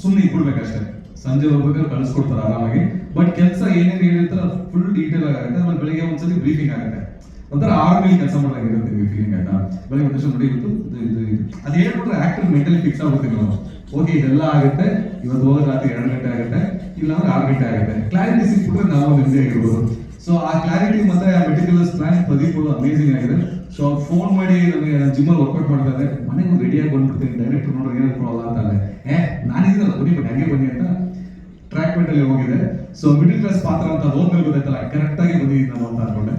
ಸುಮ್ಮನೆ ಇಟ್ಬಿಡ್ಬೇಕಷ್ಟೇ ಸಂಜೆ ಹೋಗ್ಬೇಕಾದ್ರೆ ಕಳಿಸ್ಕೊಡ್ತಾರೆ ಆರಾಮಾಗಿ. ಬಟ್ ಕೆಲಸ ಏನೇನು ಹೇಳಿರ್ತಾರೆ ಫುಲ್ ಡೀಟೇಲ್ ಆಗುತ್ತೆ. ಆಮೇಲೆ ಬೆಳಿಗ್ಗೆ ಒಂದ್ಸತಿ ಬ್ರೀಫಿಂಗ್ ಆಗುತ್ತೆ. ಒಂಥರ ಆರ್ಮಿ ಕೆಲಸ ಮಾಡಲಾಗಿರುತ್ತೆ ಫೀಲಿಂಗ್ ಆಯ್ತಾ ಬೆಳಿಗ್ಗೆ ಒಂದು ನೋಡಿ ಇದು ಇದು ಇದು. ಅದು ಹೇಳ್ಬಿಟ್ರೆ ಆಕ್ಟರ್ ಮೆಂಟಲಿ ಫಿಕ್ಸ್ ಆಗುತ್ತೆ ನಾವು. ಓಕೆ ಇದೆಲ್ಲ ಆಗುತ್ತೆ. ಇವತ್ತು ಹೋದ್ರೆ ರಾತ್ರಿ ಎರಡು ಗಂಟೆ ಆಗುತ್ತೆ. ಇಲ್ಲ ಅಂದ್ರೆ ಆರು ಗಂಟೆ ಆಗುತ್ತೆ. ಕ್ಲಾರಿಟಿ ಸಿಕ್ಬಿಟ್ರೆ ನಾವು ಬಿಸಿ ಆಗಿರ್ಬೋದು. ಸೊ ಆ ಕ್ಲಾರಿಟಿ ಮತ್ತೆ ಆ ಮೆಟಿಕ್ಯುಲಸ್ ಪ್ಲಾನ್ ಪ್ರದೀಪ್ ಅಮೇಸಿಂಗ್ ಆಗಿದೆ ಸೊ ಫೋನ್ ಮಾಡಿ ನನಗೆ ನಾನು ಜಿಮ್ಮಲ್ಲಿ ವರ್ಕೌಟ್ ಮಾಡ್ತಾ ಇದ್ದಾರೆ. ಮನೆಗೆ ರೆಡಿಯಾಗಿ ಬಂದ್ಬಿಡ್ತೀನಿ. ಡೈರೆಕ್ಟರ್ ನೋಡ್ರಿ ಏನಾದ್ರು ಪ್ರಾಬ್ಲಮ್ ಅಂತ ಅಂದೆ. ಏ, ನಾನಿದ್ದೀನಲ್ಲ, ಬನ್ನಿ ಬನ್ನಿ, ಹಂಗೆ ಬನ್ನಿ ಅಂತ ಟ್ರ್ಯಾಕ್ ಮೆಂಟ್ ಅಲ್ಲಿ ಹೋಗಿದೆ. ಸೊ ಮಿಡಿಲ್ ಕ್ಲಾಸ್ ಪಾತ್ರ ಅಂತ ಹೋದ್ಮೇಲೆ ಗೊತ್ತಾಯ್ತಲ್ಲ ಕರೆಕ್ಟ್ ಆಗಿ ಬಂದಿದ್ದೀನಿ ನಾನು ಅಂತ ಅನ್ಕೊಂಡೆ.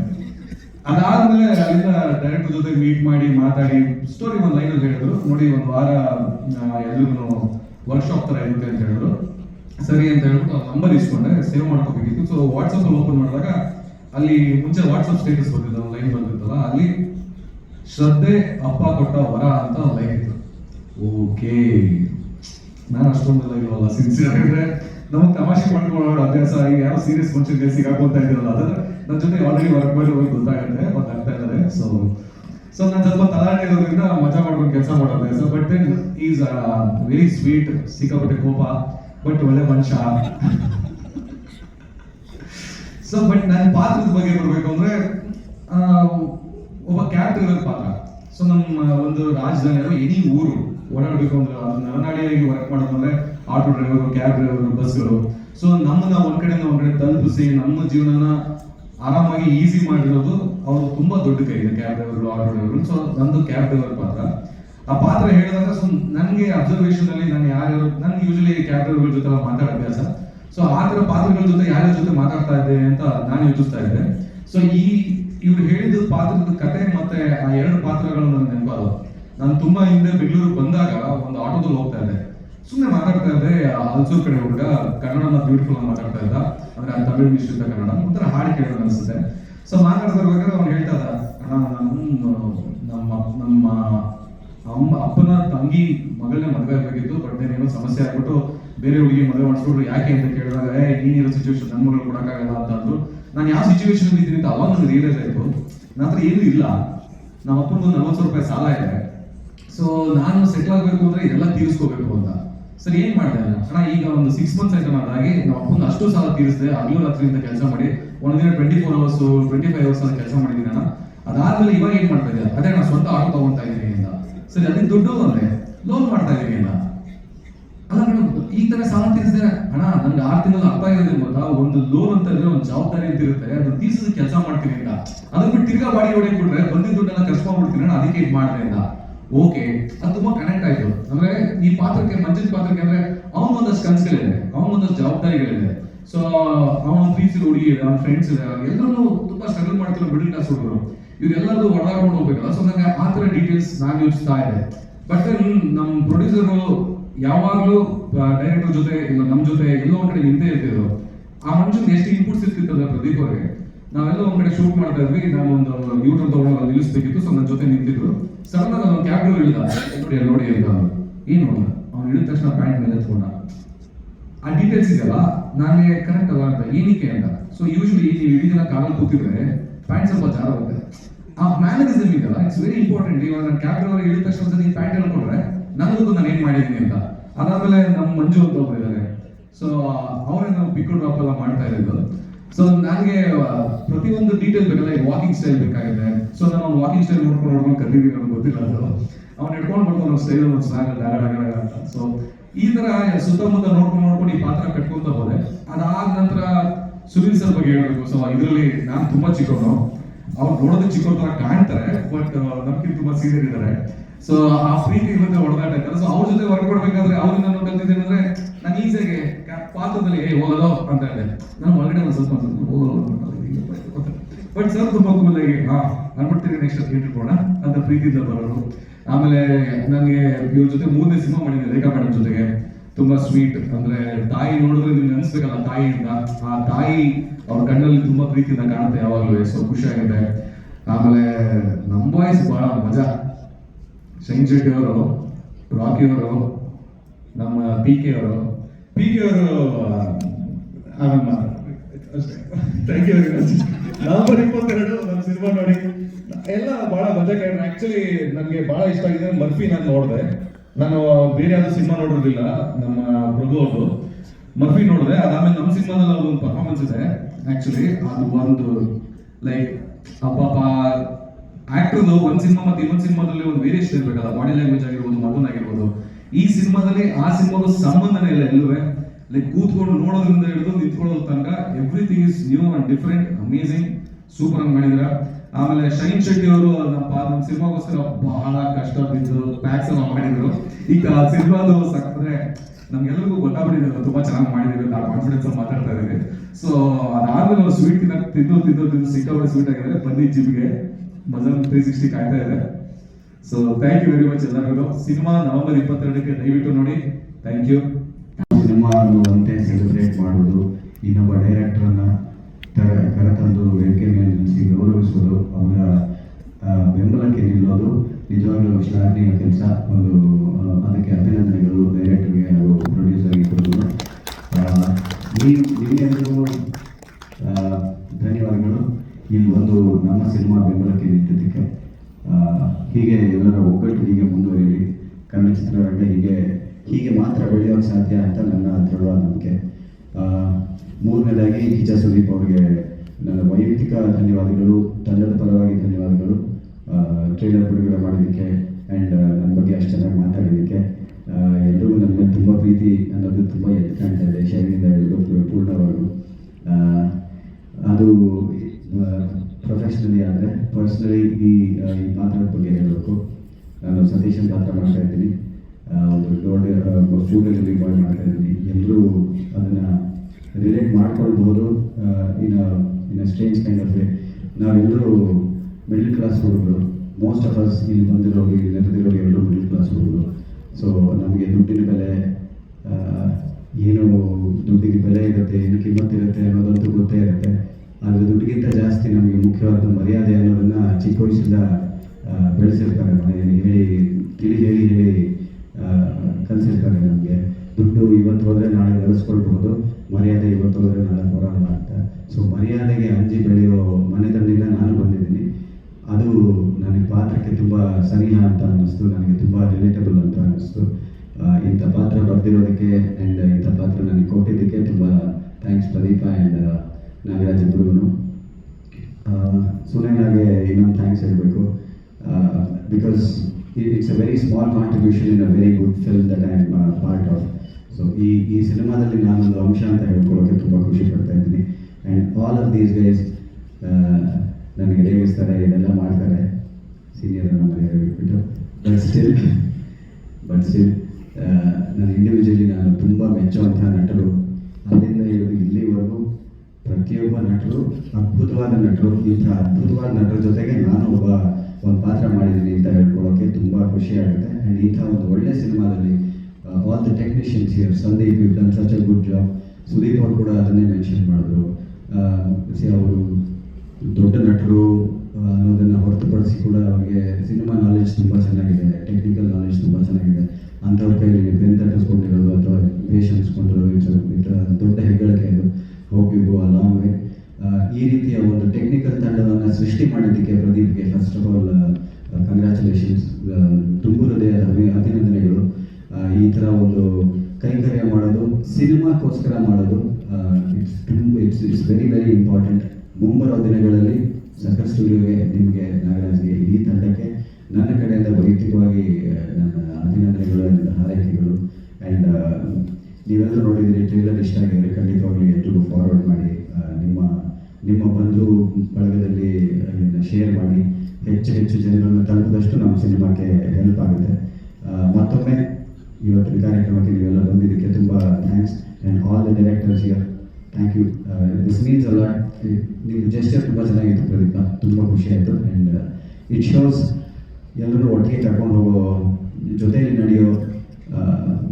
ಅದಾದ್ಮೇಲೆ ಅಲ್ಲಿಂದ ಡೈರೆಕ್ಟರ್ ಜೊತೆ ಮೀಟ್ ಮಾಡಿ, ಮಾತಾಡಿ ಸ್ಟೋರಿ ಒಂದು ಲೈನ್ ಅಲ್ಲಿ ಹೇಳಿದ್ರು. ನೋಡಿ, ಒಂದು ವಾರ ಎಲ್ಲರೂ ವರ್ಕ್ಶಾಪ್ ತರ ಇರುತ್ತೆ ಅಂತ ಹೇಳಿದ್ರು. ಸರಿ ಅಂತ ಹೇಳ್ಬಿಟ್ಟು ನಂಬರ್ ಇಸ್ಕೊಂಡೆ ಸೇವ್ ಮಾಡ್ಕೋಬೇಕಿತ್ತು. ಸೊ ವಾಟ್ಸಪ್ ಓಪನ್ ಮಾಡಿದಾಗ ಅಲ್ಲಿ ಮುಂಚೆ ವಾಟ್ಸಪ್ ಸ್ಟೇಟಸ್ ಬಂದಿದ್ದ ಲೈನ್ ಬಂದಿತ್ತಲ್ಲ, ಅಲ್ಲಿ ಶ್ರದ್ಧೆ, ಅಪ್ಪ ಕೊಟ್ಟ ವರ ಅಂತ ಲೈನ್ ಇತ್ತು. ಓಕೆ ನಾನು ಅಷ್ಟೊಂದೆಲ್ಲ ಇಲ್ವಲ್ಲ ಸಿನ್ಸಿಯರ್ ಆಗಿದ್ರೆ? ನಮಗೆ ತಮಾಷೆ ಮಾಡ್ಕೊಳ್ಳೋ ಅಭ್ಯಾಸ ಈಗ ಯಾರು ಸೀರಿಯಸ್ ಮನುಷ್ಯನಿಗೆ ಸಿಗಾಕೊಂತ ಇದ್ರಲ್ಲ ಅದ್ರ ನನ್ನ ಜೊತೆ ಆಲ್ರೆಡಿ ವರ್ಕ್ ಮಾಡಿರೋದು ಗೊತ್ತಾಗುತ್ತೆ ಆಗ್ತಾ ಇದ್ದಾರೆ ಸೊ ಸೊ ನಾನು ಸ್ವಲ್ಪ ತಲಾಟೆ ಇರೋದ್ರಿಂದ ಮಜಾ ಮಾಡ್ಕೊಂಡು ಕೆಲಸ ಮಾಡೋ so but then is very sweet ಸಿಕ್ಕಾಪಟ್ಟೆ ಕೋಪ ಬಟ್ ಒಳ್ಳೆ ಮನುಷ್ಯ. ಸೊ ಬಟ್ ನನ್ನ ಪಾತ್ರದ ಬಗ್ಗೆ ಬರಬೇಕು ಅಂದ್ರೆ ಒಬ್ಬ ಕ್ಯಾರೆಕ್ಟರ್ ಪಾತ್ರ. ಸೊ ನಮ್ಮ ಒಂದು ರಾಜಧಾನಿ ಎನಿ ಊರು ಓಡಾಡಬೇಕು ಅಂದ್ರೆ ಅದು ನರನಾಡಿಯಾಗಿ ವರ್ಕ್ ಮಾಡೋದಂದ್ರೆ ಆಟೋ ಡ್ರೈವರು ಕ್ಯಾಬ್ ಡ್ರೈವರು ಬಸ್ಗಳು ಸೊ ನಮ್ಮನ್ನ ಒಂದ್ ಕಡೆಯಿಂದ ಒಂದ್ ಕಡೆ ತಲುಪಿಸಿ, ನಮ್ಮ ಜೀವನನ ಆರಾಮಾಗಿ ಈಸಿ ಮಾಡಿರೋದು ಅವರು ತುಂಬಾ ದೊಡ್ಡ ಕೈ ಇದೆ ಕ್ಯಾಬ್ ಡ್ರೈವರ್ಗಳು ಆಟೋ ಡ್ರೈವರ್ಗಳು ಸೊ ನಂದು ಕ್ಯಾಬ್ ಡ್ರೈವರ್ ಪಾತ್ರ. ಆ ಪಾತ್ರ ಹೇಳಿದಾಗ ಸೊ ನನಗೆ ಅಬ್ಸರ್ವೇಷನ್ ಅಲ್ಲಿ ನಾನು ಯಾರು ನನ್ಗೆ ಯೂಶಲಿ ಕ್ಯಾಬ್ ಡ್ರೈವರ್ಗಳ ಜೊತೆ ಮಾತಾಡೋ ಅಭ್ಯಾಸ. ಸೊ ಆ ತರ ಪಾತ್ರಗಳ ಜೊತೆ ಯಾರ್ಯಾರ ಜೊತೆ ಮಾತಾಡ್ತಾ ಇದ್ದೆ ಅಂತ ನಾನು ಯೋಚಿಸ್ತಾ ಇದ್ದೆ. ಸೊ ಈ ಇವ್ರು ಹೇಳಿದ ಪಾತ್ರದ ಕತೆ ಮತ್ತೆ ಆ ಎರಡು ಪಾತ್ರಗಳು ನನ್ನ ನೆನಪಾದವು ನಾನು ತುಂಬಾ ಹಿಂದೆ ಬೆಂಗಳೂರಿಗೆ ಬಂದಾಗ ಒಂದು ಆಟೋದಲ್ಲಿ ಹೋಗ್ತಾ ಇದ್ದೆ. ಸುಮ್ಮನೆ ಮಾತಾಡ್ತಾ ಇದ್ದೆ ಹಲ್ಸೂರ್ ಕಡೆ ಹುಡುಗ ಕನ್ನಡನ ಬ್ಯೂಟಿಫುಲ್ ಆಗಿ ಮಾತಾಡ್ತಾ ಇದ್ದ. ಅಂದ್ರೆ ಆ ತಮಿಳ್ ಮಿಶ್ರಿತ ಕನ್ನಡ, ಒಂಥರ ಹಾಡು ಕೇಳಿದ ಅನಿಸುತ್ತೆ. ಸೊ ಮಾತಾಡ್ತಾ ಇರ್ಬೇಕಾದ್ರೆ ಅವ್ನು ಹೇಳ್ತಾ ಇದ್ದ ನಮ್ಮ ನಮ್ಮ ಅಮ್ಮ, ಅಪ್ಪನ ತಂಗಿ ಮಗಳನ್ನ ಮದುವೆ ಆಗಬೇಕಿತ್ತು ಬಟ್ ಏನೋ ಸಮಸ್ಯೆ ಆಗ್ಬಿಟ್ಟು ಬೇರೆ ಹುಡುಗಿ ಮದುವೆ ಮಾಡಿಸ್ಬಿಟ್ರು, ಯಾಕೆ ಅಂತ ಕೇಳಿದಾಗ, ಏ ನೀನಿರೋ ಸಿಚುವೇಶನ್ ನನ್ನ ಮಗಳು ಕೊಡೋಕ್ಕಾಗಲ್ಲ ಅಂತ ಅಂದ್ರು. ನಾನು ಯಾವ ಸಿಚುವೇಶನ್ ಇದ್ದೀನಿ ಅಂತ ಅವಾಗ ನನಗೆ ರಿಯಲೈಸ್ ಆಯ್ತು. ನನ್ನ ಹತ್ರ ಏನೂ ಇಲ್ಲ. ನಮ್ಮ ಅಪ್ಪನಗೊಂದು ನಲ್ವತ್ತು ಸಾವಿರ ರೂಪಾಯಿ ಸಾಲ ಇದೆ. ಸೊ ನಾನು ಸೆಟ್ ಆಗಬೇಕು ಅಂದ್ರೆ ಇದೆಲ್ಲ ತೀರಿಸ್ಕೋಬೇಕು ಅಂತ. ಸರ್, ಏನ್ ಮಾಡಿದೆ ಅಣ್ಣ, ಈಗ ಒಂದು ಸಿಕ್ಸ್ ಮಂತ್ಸ್ ಆಯ್ತು ಅದಾಗಿ ನಾವು ಅಪ್ಪನ ಅಷ್ಟು ಸಾಲ ತೀರಿಸಿದೆ ಹಗಲು ರಾತ್ರಿಯಿಂದ ಕೆಲಸ ಮಾಡಿ ಒಂದಿನ twenty four hours twenty five hours ಕೆಲಸ ಮಾಡಿದ್ದೀನಿ ಅಣ್ಣ. ಅದಾದ್ಮೇಲೆ ಇವಾಗ ಏನ್ ಮಾಡ್ತಾ ಇದ್ದೆ ಅದೇ ನಾನು ಸ್ವಂತ ಆಟೋ ತಗೊಂತಾ ಇದ್ದೀನಿ ಅಂತ. ಸರಿ ಅದಕ್ಕೆ ದುಡ್ಡು ಅಂದ್ರೆ ಲೋನ್ ಮಾಡ್ತಾ ಇದ್ದೀನಿ ಅಂತ ಅಲ್ಲ ಮೇಡಮ್ ಈ ತರ ಸಾಲ ತೀರಿಸಿದೆ? ಅಣ್ಣ ನನ್ಗೆ ಆರು ತಿಂಗಳು ಅರ್ಥ ಆಗಿದೆ ಗೊತ್ತಾ? ಒಂದು ಲೋನ್ ಅಂತ ಇದ್ರೆ ಒಂದು ಜವಾಬ್ದಾರಿ ಅಂತ ಇರುತ್ತೆ. ಅದು ತೀರ್ಸಿದ ಕೆಲಸ ಮಾಡ್ತೀನಿ ಅಂತ. ಅದನ್ನ ಬಿಟ್ಟು ತಿರ್ಗಾ ಬಾಡಿ ಹೊಡೆಯಕ್ ಬಿಟ್ರೆ ಬಂದಿದ್ದ ದುಡ್ಡನ್ನ ಖರ್ಚು ಅಣ್ಣ, ಅದಕ್ಕೆ ಇದು ಮಾಡಿದೆ ಅಂತ. ಓಕೆ, ಅದು ತುಂಬಾ ಕನೆಕ್ಟ್ ಆಯ್ತು. ಅಂದ್ರೆ ಈ ಪಾತ್ರಕ್ಕೆ, ಮಂಜಿನ ಪಾತ್ರಕ್ಕೆ ಅಂದ್ರೆ ಅವನ ಒಂದಷ್ಟು ಕನಸುಗಳಿದೆ ಅವನ ಒಂದಷ್ಟು ಜವಾಬ್ದಾರಿಗಳಿದೆ. ಸೊ ಅವನ ಪ್ರೀತಿ ಹುಡುಗಿ ಇದೆ ಅವನ ಫ್ರೆಂಡ್ಸ್ ಇದೆ ಎಲ್ಲರೂ ತುಂಬಾ ಸ್ಟ್ರಗಲ್ ಮಾಡ್ತಿರೋ ಮಿಡಲ್ ಕ್ಲಾಸ್ ಹುಡುಗರು. ಇವರೆಲ್ಲರೂ ಹೊಡೆದಾಡ್ಕೊಂಡು ಹೋಗ್ಬೇಕಲ್ಲ ಸೊ ನಂಗೆ ಆ ತರ ಡೀಟೇಲ್ಸ್ ನಾನು ಯೋಚಿಸ್ತಾ ಇದೆ ಬಟ್ ನಮ್ಮ ಪ್ರೊಡ್ಯೂಸರು ಯಾವಾಗ್ಲೂ ಡೈರೆಕ್ಟರ್ ಜೊತೆ, ಇಲ್ಲ ನಮ್ಮ ಜೊತೆ ಎಲ್ಲೋ ಒಂದ್ ಕಡೆ ನಿಂತೇ ಇರ್ತಿದ್ರು. ಆ ಮನುಷ್ಯನ್ ಎಷ್ಟು ಇನ್ಪುಟ್ಸ್ ಇರ್ತಿತ್ತಲ್ಲ ಪ್ರದೀಪ್ ಅವ್ರಿಗೆ? ನಾವೆಲ್ಲ ಒಂದ್ ಕಡೆ ಶೂಟ್ ಮಾಡ್ತಾ ಇದ್ವಿ, ನಾನು ಒಂದು ಯೂಟ್ಯೂಬ್ ತಗೊಂಡು ನಿಲ್ಲಿಸ್ಬೇಕಿತ್ತು, ಸೊ ನನ್ನ ಜೊತೆ ನಿಂತಿದ್ರು. ಸರ್ ನಾನು ಅವ್ನು ಕ್ಯಾಬ್ ಇಳಿದ ನೋಡಿ ನೋಡಿ ಅಂತ. ಏನ್ ಅವ್ನು ಇಳಿದ ತಕ್ಷಣ ಪ್ಯಾಂಟ್ ಮೇಲೆ ಎತ್ಕೊಂಡ. ಆ ಡೀಟೇಲ್ಸ್ ಇದೆಯಲ್ಲ ನನಗೆ ಕರೆಕ್ಟ್ ಅಲ್ಲ ಅಂತ, ಏನಕ್ಕೆ ಅಂತ. ಸೊ ಯೂಶಲಿ ನೀವು ಇಡೀ ದಿನ ಕಾಲಲ್ಲಿ ಕೂತಿದ್ರೆ ಪ್ಯಾಂಟ್ ಸ್ವಲ್ಪ ಜಾರ ಹೋಗುತ್ತೆ ಆ ಮ್ಯಾನರಿಸಮ್ ಇದೆಯಲ್ಲ ಇಟ್ಸ್ ವೆರಿ ಇಂಪಾರ್ಟೆಂಟ್ ಇವಾಗ ನಾನು ಡ್ರೈವರ್ ಇಳಿದ ತಕ್ಷಣ ನೀವು ಪ್ಯಾಂಟ್ ಹೇಳ್ಕೊಂಡ್ರೆ ನನಗೂ ನಾನು ಏನ್ ಮಾಡಿದ್ದೀನಿ ಅಂತ. ಅದಾದ್ಮೇಲೆ ನಮ್ಮ ಮಂಜು ಅಂತ ಹೋಗಿದ್ದಾರೆ ಇದ್ದಾರೆ ಸೊ ಅವರೇ ನಾವು ಪಿಕ್ ಡ್ರಾಪ್ ಎಲ್ಲ ಮಾಡ್ತಾ ಇರೋದು. ಸೊ ನನಗೆ ಪ್ರತಿಯೊಂದು ಡೀಟೇಲ್ ಬೇಕಲ್ಲ ವಾಕಿಂಗ್ ಸ್ಟೈಲ್ ಬೇಕಾಗಿದೆ ಸೊ ನಾನು ಅವ್ನು ವಾಕಿಂಗ್ ಸ್ಟೈಲ್ ನೋಡ್ಕೊಂಡು ನೋಡ್ಕೊಂಡು ಕಲಿದೀನಿ ನನಗೆ ಗೊತ್ತಿಲ್ಲ ಅದು. ಅವ್ನು ಹಿಡ್ಕೊಂಡು ಬರ್ಕೊಂಡು ಅವ್ನ ಸ್ಟೈಲ್ ಒಂದು ಸ್ನಾಗ ಅಂತ. ಸೊ ಈ ತರ ಸುತ್ತಮುತ್ತ ನೋಡ್ಕೊಂಡು ನೋಡ್ಕೊಂಡು ಈ ಪಾತ್ರ ಕಟ್ಕೊಂತ ಹೋದೆ. ಅದಾದ ನಂತರ ಸುನೀಲ್ ಸರ್ ಬಗ್ಗೆ ಹೇಳ್ಬೇಕು. ಸೊ ಇದರಲ್ಲಿ ನಾನು ತುಂಬಾ ಚಿಕ್ಕವನು. ಅವ್ರು ನೋಡೋದಕ್ಕೆ ಚಿಕ್ಕವ್ರ ತರ ಕಾಣ್ತಾರೆ ಬಟ್ ನಮ್ಗೆ ತುಂಬಾ ಸೀನಿಯರ್ ಇದ್ದಾರೆ ಸೊ ಆ ಪ್ರೀತಿ ಮತ್ತೆ ಹೊಡೆದಾಟ ಸೊ ಅವ್ರ ಜೊತೆ ವರ್ಕ್ ಮಾಡ್ಬೇಕಾದ್ರೆ ಅವ್ರಿಗೆ ನಾನು ಕಲ್ತಿದ್ದೇನೆ ಅಂದ್ರೆ ನಾನು ಈಸಿಯಾಗಿ ಪಾತ್ರದಲ್ಲಿ, ಏ ಹೋಗಲೋ ಅಂತ ಇದೆ ನಾನು ಒಳಗಡೆ ಒಂದು ಸ್ವಲ್ಪ ಬಟ್ ಸರ್ ತುಂಬಾ ಕೂಲ್ ಆಗಿ ಹಾ ಅನ್ಬಿಡ್ತೀನಿ ನೆಕ್ಸ್ಟ್ ಥಿಯೇಟರ್ ಕೂಡ ಅಂತ ಪ್ರೀತಿಯಿಂದ ಬರೋರು ಆಮೇಲೆ ನನಗೆ ಇವ್ರ ಜೊತೆ ಮೂರನೇ ಸಿನಿಮಾ ಮಾಡಿದ್ದೆ, ರೇಖಾ ಮೇಡಮ್ ಜೊತೆಗೆ. ತುಂಬಾ ಸ್ವೀಟ್ ಅಂದ್ರೆ ತಾಯಿ ನೋಡಿದ್ರೆ ನಿಮ್ಗೆ ಅನ್ಸ್ಬೇಕಲ್ಲ, ತಾಯಿಯಿಂದ. ಆ ತಾಯಿ ಅವ್ರ ಕಣ್ಣಲ್ಲಿ ತುಂಬಾ ಪ್ರೀತಿಯಿಂದ ಕಾಣುತ್ತೆ ಯಾವಾಗಲೂ ಸೊ ಖುಷಿಯಾಗಿದೆ ಆಮೇಲೆ ನಮ್ಮ ಬಾಯ್ಸ್ ಬಹಳ ಮಜಾ. ಶೆಟ್ಟಿ ಅವರು ರಾಕಿ ಅವರು ನಮ್ಮ ಪಿ ಕೆ ಅವರು ಪಿ ಕೆ ಅವರು ಮಾತಾಡ್ತಾರೆ ಅಷ್ಟೇ ಥ್ಯಾಂಕ್ ಯು ನವೆಂಬರ್ ಇಪ್ಪತ್ತೆರಡು ಸಿನಿಮಾ ನೋಡಿ ಎಲ್ಲ ಬಹಳ ಮಜಾ ಕಂಡ್ರೆ ಆ್ಯಕ್ಚುಲಿ ನನಗೆ ಬಹಳ ಇಷ್ಟ ಆಗಿದೆ ಮರ್ಫಿ ನಾನು ನೋಡಿದೆ ನಾನು ಬೇರೆ ಯಾವ್ದು ಸಿನಿಮಾ ನೋಡಿರೋದಿಲ್ಲ ನಮ್ಮ ಪ್ರಭು ಅವರು ಮರ್ಫಿ ನೋಡಿದೆ ಅದಾದ್ಮೇಲೆ ನಮ್ಮ ಸಿನಿಮಾದಲ್ಲಿ ಒಂದು ಪರ್ಫಾರ್ಮೆನ್ಸ್ ಇದೆ ಆ್ಯಕ್ಚುಲಿ ಅದು ಒಂದು ಲೈಕ್ ಅಪ್ಪ ಆಕ್ಟರ್ದು ಒಂದ್ ಸಿನಿಮಾ ಮತ್ತೆ ಇನ್ನೊಂದು ಸಿನಿಮಾದಲ್ಲಿ ಒಂದು ವೇರಿಯೇಷನ್ ಇರಬೇಕಲ್ಲ ಬಾಡಿ ಲ್ಯಾಂಗ್ವೇಜ್ ಆಗಿರ್ಬೋದು, ಮಗನ್ ಆಗಿರ್ಬೋದು. ಈ ಸಿನಿಮಾದಲ್ಲಿ ಆ ಸಿನಿಮಾದ ಸಂಬಂಧನೇ ಇಲ್ಲ ಎಲ್ಲವೇ ಲೈಕ್ ಕೂತ್ಕೊಂಡು ನೋಡೋದ್ರಿಂದ ಹಿಡಿದು ನಿಂತ್ಕೊಳ್ಳೋದ್ ತನಕ everything is new and different amazing super ಆಗಿ ಮಾಡಿದ್ರ. ಆಮೇಲೆ ಶೈನ್ ಶೆಟ್ಟಿ ಅವರು ನಮ್ಮ ನಮ್ಮ ಸಿನಿಮಾಗೋಸ್ಕರ ಬಹಳ ಕಷ್ಟ ಬಿದ್ದು ಪ್ಯಾಕ್ಸ್ ಎಲ್ಲ ಮಾಡಿದ್ರು. ಈಗ ಸಿನಿಮಾದು ಸಕ್ಕರೆ ನಮ್ಗೆಲ್ಲರಿಗೂ ಗೊತ್ತಾಗ್ಬಿಟ್ಟಿದೆ ತುಂಬಾ ಚೆನ್ನಾಗಿ ಮಾಡಿದ್ರು ಅಂತ ಕಾನ್ಫಿಡೆನ್ಸ್ ಅಲ್ಲಿ ಮಾತಾಡ್ತಾ ಇದ್ದೀವಿ ಸೊ ಅದಾದ್ಮೇಲೆ ಅವ್ರು ಸ್ವೀಟ್ ತಿನ್ನ ತಿಂದು ತಿಂದು ತಿಂದು ಸಿಕ್ಕಾಬಿಟ್ಟು ಸ್ವೀಟ್ ಆಗಿದ್ರೆ ಬನ್ನಿ ಜಿಮ್ಗೆ. ಮಜಲ್ ತ್ರೀ ಸಿಕ್ಸ್ಟಿ ಕಾಯ್ತಾ ಇದೆ. So thank you very much ಎಲ್ಲರಿಗೂ. ಸಿನಿಮಾ ನವೆಂಬರ್ ಇಪ್ಪತ್ತೆರಡಕ್ಕೆ ದಯವಿಟ್ಟು ನೋಡಿ. ಥ್ಯಾಂಕ್ ಯು ಸಿನಿಮಾ ಅನ್ನುವಂತೆ ಸೆಲೆಬ್ರೇಟ್ ಮಾಡೋದು ಇನ್ನೊಬ್ಬ ಡೈರೆಕ್ಟರನ್ನ ಕರೆತಂದು ವೇದಿಕೆ ಮೇಲೆ ನಿಲ್ಲಿಸಿ ಗೌರವಿಸೋದು ಅವರ ಬೆಂಬಲಕ್ಕೆ ನಿಲ್ಲೋದು. ನಿಜವಾಗ್ಲೂ ಶ್ಲಾಘನೀಯ ಕೆಲಸ. ಒಂದು in in strange kind of ನಾವೆಲ್ಲರೂ ಮಿಡಲ್ ಕ್ಲಾಸ್ ಹುಡುಗರು. ಮೋಸ್ಟ್ ಆಫ್ ಅಸ್ ಇಲ್ಲಿ ಬಂದಿರೋರು ಇಲ್ಲಿ ನೆರೆದಿರೋರು ಎಲ್ಲರೂ ಮಿಡಲ್ ಕ್ಲಾಸ್ ಹುಡುಗರು. ಸೊ ನಮಗೆ ದುಡ್ಡಿನ ಬೆಲೆ ಏನು ದುಡ್ಡಿಗೆ ಬೆಲೆ ಇರುತ್ತೆ, ಏನು ಕಿಮ್ಮತ್ತಿರುತ್ತೆ ಅನ್ನೋದಂತೂ ಗೊತ್ತೇ ಇರುತ್ತೆ. ಆದರೆ ದುಡ್ಡಿಗಿಂತ ಜಾಸ್ತಿ ನಮಗೆ ಮುಖ್ಯವಾದ ಮರ್ಯಾದೆ ಅನ್ನೋದನ್ನ ಚಿಕ್ಕ ವಯಸ್ಸಿಂದ ಬೆಳೆಸಿರ್ತಾರೆ. ಮನೆಯಲ್ಲಿ ಹೇಳಿ ತಿಳಿ ಹೇಳಿ ಹೇಳಿ ಕಲಿಸಿರ್ತಾರೆ ನಮಗೆ. ದುಡ್ಡು ಇವತ್ತು ಹೋದರೆ ನಾಳೆ ಗಳಿಸ್ಕೊಳ್ಬಹುದು ಮರ್ಯಾದೆ ಇವತ್ತು ನಾಳೆ ಬರೋಲ್ಲ ಅಂತ. ಸೊ ಮರ್ಯಾದೆಗೆ ಅಂಜಿ ಬೆಳೆಯೋ ಮನೆತನದಿಂದ ನಾನು ಬಂದಿದ್ದೀನಿ. ಅದು ನನಗೆ ಪಾತ್ರಕ್ಕೆ ತುಂಬ ಸನಿಹ ಅಂತ ಅನ್ನಿಸ್ತು. ನನಗೆ ತುಂಬ ರಿಲೇಟಬಲ್ ಅಂತ ಅನ್ನಿಸ್ತು. ಇಂಥ ಪಾತ್ರ ಬರ್ದಿರೋದಕ್ಕೆ ಆ್ಯಂಡ್ ಇಂಥ ಪಾತ್ರ ನನಗೆ ಕೊಟ್ಟಿದ್ದಕ್ಕೆ ತುಂಬ ಥ್ಯಾಂಕ್ಸ್ ಪ್ರದೀಪ ಆ್ಯಂಡ್ ನಾಗರಾಜ್ ಇಬ್ಬರಿಗೂ ಸುನೈನಾಗೆ ಇನ್ನೊಂದು ಥ್ಯಾಂಕ್ಸ್ ಹೇಳಬೇಕು. Because it's a very small contribution in a very good film that I am part of so ಈ ಈ ಸಿನಿಮಾದಲ್ಲಿ ನಾನೊಂದು ಅಂಶ ಅಂತ ಹೇಳ್ಕೊಳ್ಳೋಕೆ ತುಂಬ ಖುಷಿ ಪಡ್ತಾ ಇದ್ದೀನಿ. And all of these guys ನನಗೆ ರೇಗಿಸ್ತಾರೆ, ಇದೆಲ್ಲ ಮಾಡ್ತಾರೆ. ಸೀನಿಯರ್ ನಮ್ಮ ಮನೆಯವರು ಬಿಟ್ಬಿಟ್ಟು ಬಟ್ ಸ್ಟಿಲ್ ಬಟ್ ಸ್ಟಿಲ್ ನಾನು ಇಂಡಿವಿಜುವಲಿ ನಾನು ತುಂಬ ಮೆಚ್ಚುವಂಥ ನಟರು. ಅಲ್ಲಿಂದ ಹಿಡಿದು ಇಲ್ಲಿವರೆಗೂ ಪ್ರತಿಯೊಬ್ಬ ನಟರು, ಅದ್ಭುತವಾದ ನಟರು, ಇಂಥ ಅದ್ಭುತವಾದ ನಟರ ಜೊತೆಗೆ ನಾನು ಒಬ್ಬ, ಒಂದು ಪಾತ್ರ ಮಾಡಿದ್ದೀನಿ ಅಂತ ಹೇಳ್ಕೊಳ್ಳೋಕೆ ತುಂಬ ಖುಷಿ ಆಗುತ್ತೆ. ಆ್ಯಂಡ್ ಇಂಥ ಒಂದು ಒಳ್ಳೆಯ ಸಿನಿಮಾದಲ್ಲಿ all the technicians here Sandeep you done such a good job Sudeep ಅವರು ಕೂಡ ಅದನ್ನೇ ಮೆನ್ಷನ್ ಮಾಡಿದ್ರು. ಸಿ ಅವರು ದೊಡ್ಡ ನಟರು ಸಿನಿಮಾಕ್ಕೆ ಹೆಲ್ಪ್ ಆಗುತ್ತೆ. ಮತ್ತೊಮ್ಮೆ ಇವತ್ತಿನ ಕಾರ್ಯಕ್ರಮಕ್ಕೆ ನೀವೆಲ್ಲ ಬಂದಿದ್ದಕ್ಕೆ ತುಂಬ thanks and all the directors here thank you this means ಅಲ್ಲ ನಿಮ್ಮ ಜೆಸ್ಟರ್ ತುಂಬ ಚೆನ್ನಾಗಿತ್ತು ಪ್ರದೀಪ ತುಂಬ ಖುಷಿ ಆಯಿತು. ಆ್ಯಂಡ್ ಇಟ್ ಶೋಸ್ ಎಲ್ಲರೂ ಒಟ್ಟಿಗೆ ಕರ್ಕೊಂಡು ಹೋಗೋ ಜೊತೆಯಲ್ಲಿ ನಡೆಯೋ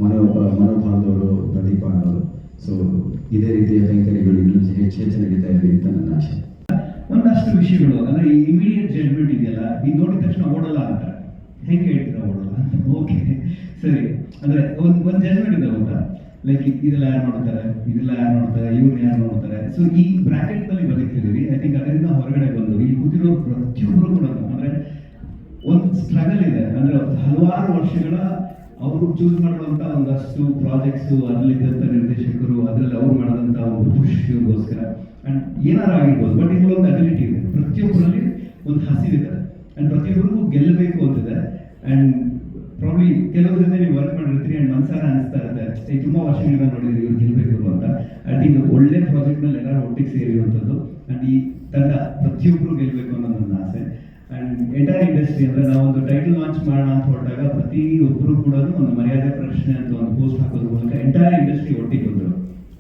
ಮನೋ ಮನೋಭಾವದವರು ಪ್ರದೀಪ ಅನ್ನೋರು. ಸೊ ಇದೇ ರೀತಿಯ ಕೈಂಕರ್ಯಗಳು ಇನ್ನೂ ಹೆಚ್ಚು ಹೆಚ್ಚು ನಡೀತಾ ಇರಲಿ ಅಂತ ನನ್ನ ಆಶೆ. ಒಂದಷ್ಟು ವಿಷಯಗಳು, ಅಂದರೆ ಈ ಇಮಿಡಿಯೇಟ್ ಜಡ್ಮೆಂಟ್ ಇದೆಯಲ್ಲ ಇದು ನೋಡಿದ ತಕ್ಷಣ ಓಡಲ್ಲ ಅಂತಾರೆ ಹೆಂಗೆ ಹೇಳ್ತೀರಾ ಅವಳು ಓಕೆ ಸರಿ. ಅಂದರೆ ಒಂದು ಒಂದು ಜಜ್ಮೆಂಟ್ ಇದೆ ಗೊತ್ತಾ ಲೈಕ್ ಇದೆಲ್ಲ ಯಾರು ನೋಡ್ತಾರೆ? ಇದೆಲ್ಲ ಯಾರು ನೋಡ್ತಾರೆ? ಇವ್ರು ಯಾರು ನೋಡ್ತಾರೆ? ಸೊ ಈ ಬ್ರ್ಯಾಕೆಟ್ನಲ್ಲಿ ಬದುಕ್ತಿದ್ದೀವಿ ಐ ಥಿಂಕ್ ಅದರಿಂದ ಹೊರಗಡೆ ಬಂದು ಇಲ್ಲಿ ಕೂತಿರೋ ಪ್ರತಿಯೊಬ್ಬರು ಕೂಡ ಅಂದರೆ ಒಂದು ಸ್ಟ್ರಗಲ್ ಇದೆ. ಅಂದರೆ ಹಲವಾರು ವರ್ಷಗಳ ಅವರು ಚೂಸ್ ಮಾಡುವಂಥ ಒಂದಷ್ಟು ಪ್ರಾಜೆಕ್ಟ್ಸು ಅದರಲ್ಲಿದ್ದಂಥ ನಿರ್ದೇಶಕರು, ಅದರಲ್ಲಿ ಅವ್ರು ಮಾಡಿದಂಥ ಒಂದು ಖುಷ್ ಇವ್ರಿಗೋಸ್ಕರ. ಆ್ಯಂಡ್ ಏನಾರು ಆಗಿರ್ಬೋದು ಬಟ್ ಇದರಲ್ಲಿ ಒಂದು ಅಬಿಲಿಟಿ ಇದೆ. ಪ್ರತಿಯೊಬ್ಬರಲ್ಲಿ ಒಂದು ಹಸಿವಿದೆ. ಅಂಡ್ ಪ್ರತಿಯೊಬ್ಬರಿಗೂ ಗೆಲ್ಲಬೇಕು ಅಂತಿದೆ. ಅಂಡ್ ಪ್ರಾಬ್ಲಿ ಕೆಲವ್ರ ಜೊತೆ ನೀವು ವರ್ಕ್ ಮಾಡಿರ್ತೀರಿ ಅಂಡ್ ಮನ್ಸಾರ ಅನಿಸ್ತಾ ಇರುತ್ತೆ. ಈ ತುಂಬ ವರ್ಷಗಳಿಂದ ನೋಡಿದ್ರಿ ಇವ್ರು ಗೆಲ್ಲಬೇಕು ಅಂತ. ಐ ಥಿಂಕ್ ಒಳ್ಳೆ ಪ್ರಾಜೆಕ್ಟ್ನಲ್ಲಿ ಎಲ್ಲರೂ ಒಟ್ಟಿಗೆ ಸೇರಿರುವಂಥದ್ದು. ಅಂಡ್ ಈ ತಂಡ ಪ್ರತಿಯೊಬ್ಬರು ಗೆಲ್ಲಬೇಕು ಅನ್ನೋದು ನನ್ನ ಆಸೆ. ಅಂಡ್ ಎಂಟೈರ್ ಇಂಡಸ್ಟ್ರಿ ಅಂದ್ರೆ ನಾವೊಂದು ಟೈಟಲ್ ಲಾಂಚ್ ಮಾಡೋಣ ಅಂತ ಹೊರಟಾಗ ಪ್ರತಿಯೊಬ್ಬರು ಕೂಡ ಒಂದು ಮರ್ಯಾದೆ ಪ್ರಶ್ನೆ ಅಂತ ಒಂದು ಪೋಸ್ಟ್ ಹಾಕೋದ್ರ ಮೂಲಕ ಎಂಟೈರ್ ಇಂಡಸ್ಟ್ರಿ ಒಟ್ಟಿಗೆ ಬಂದರು.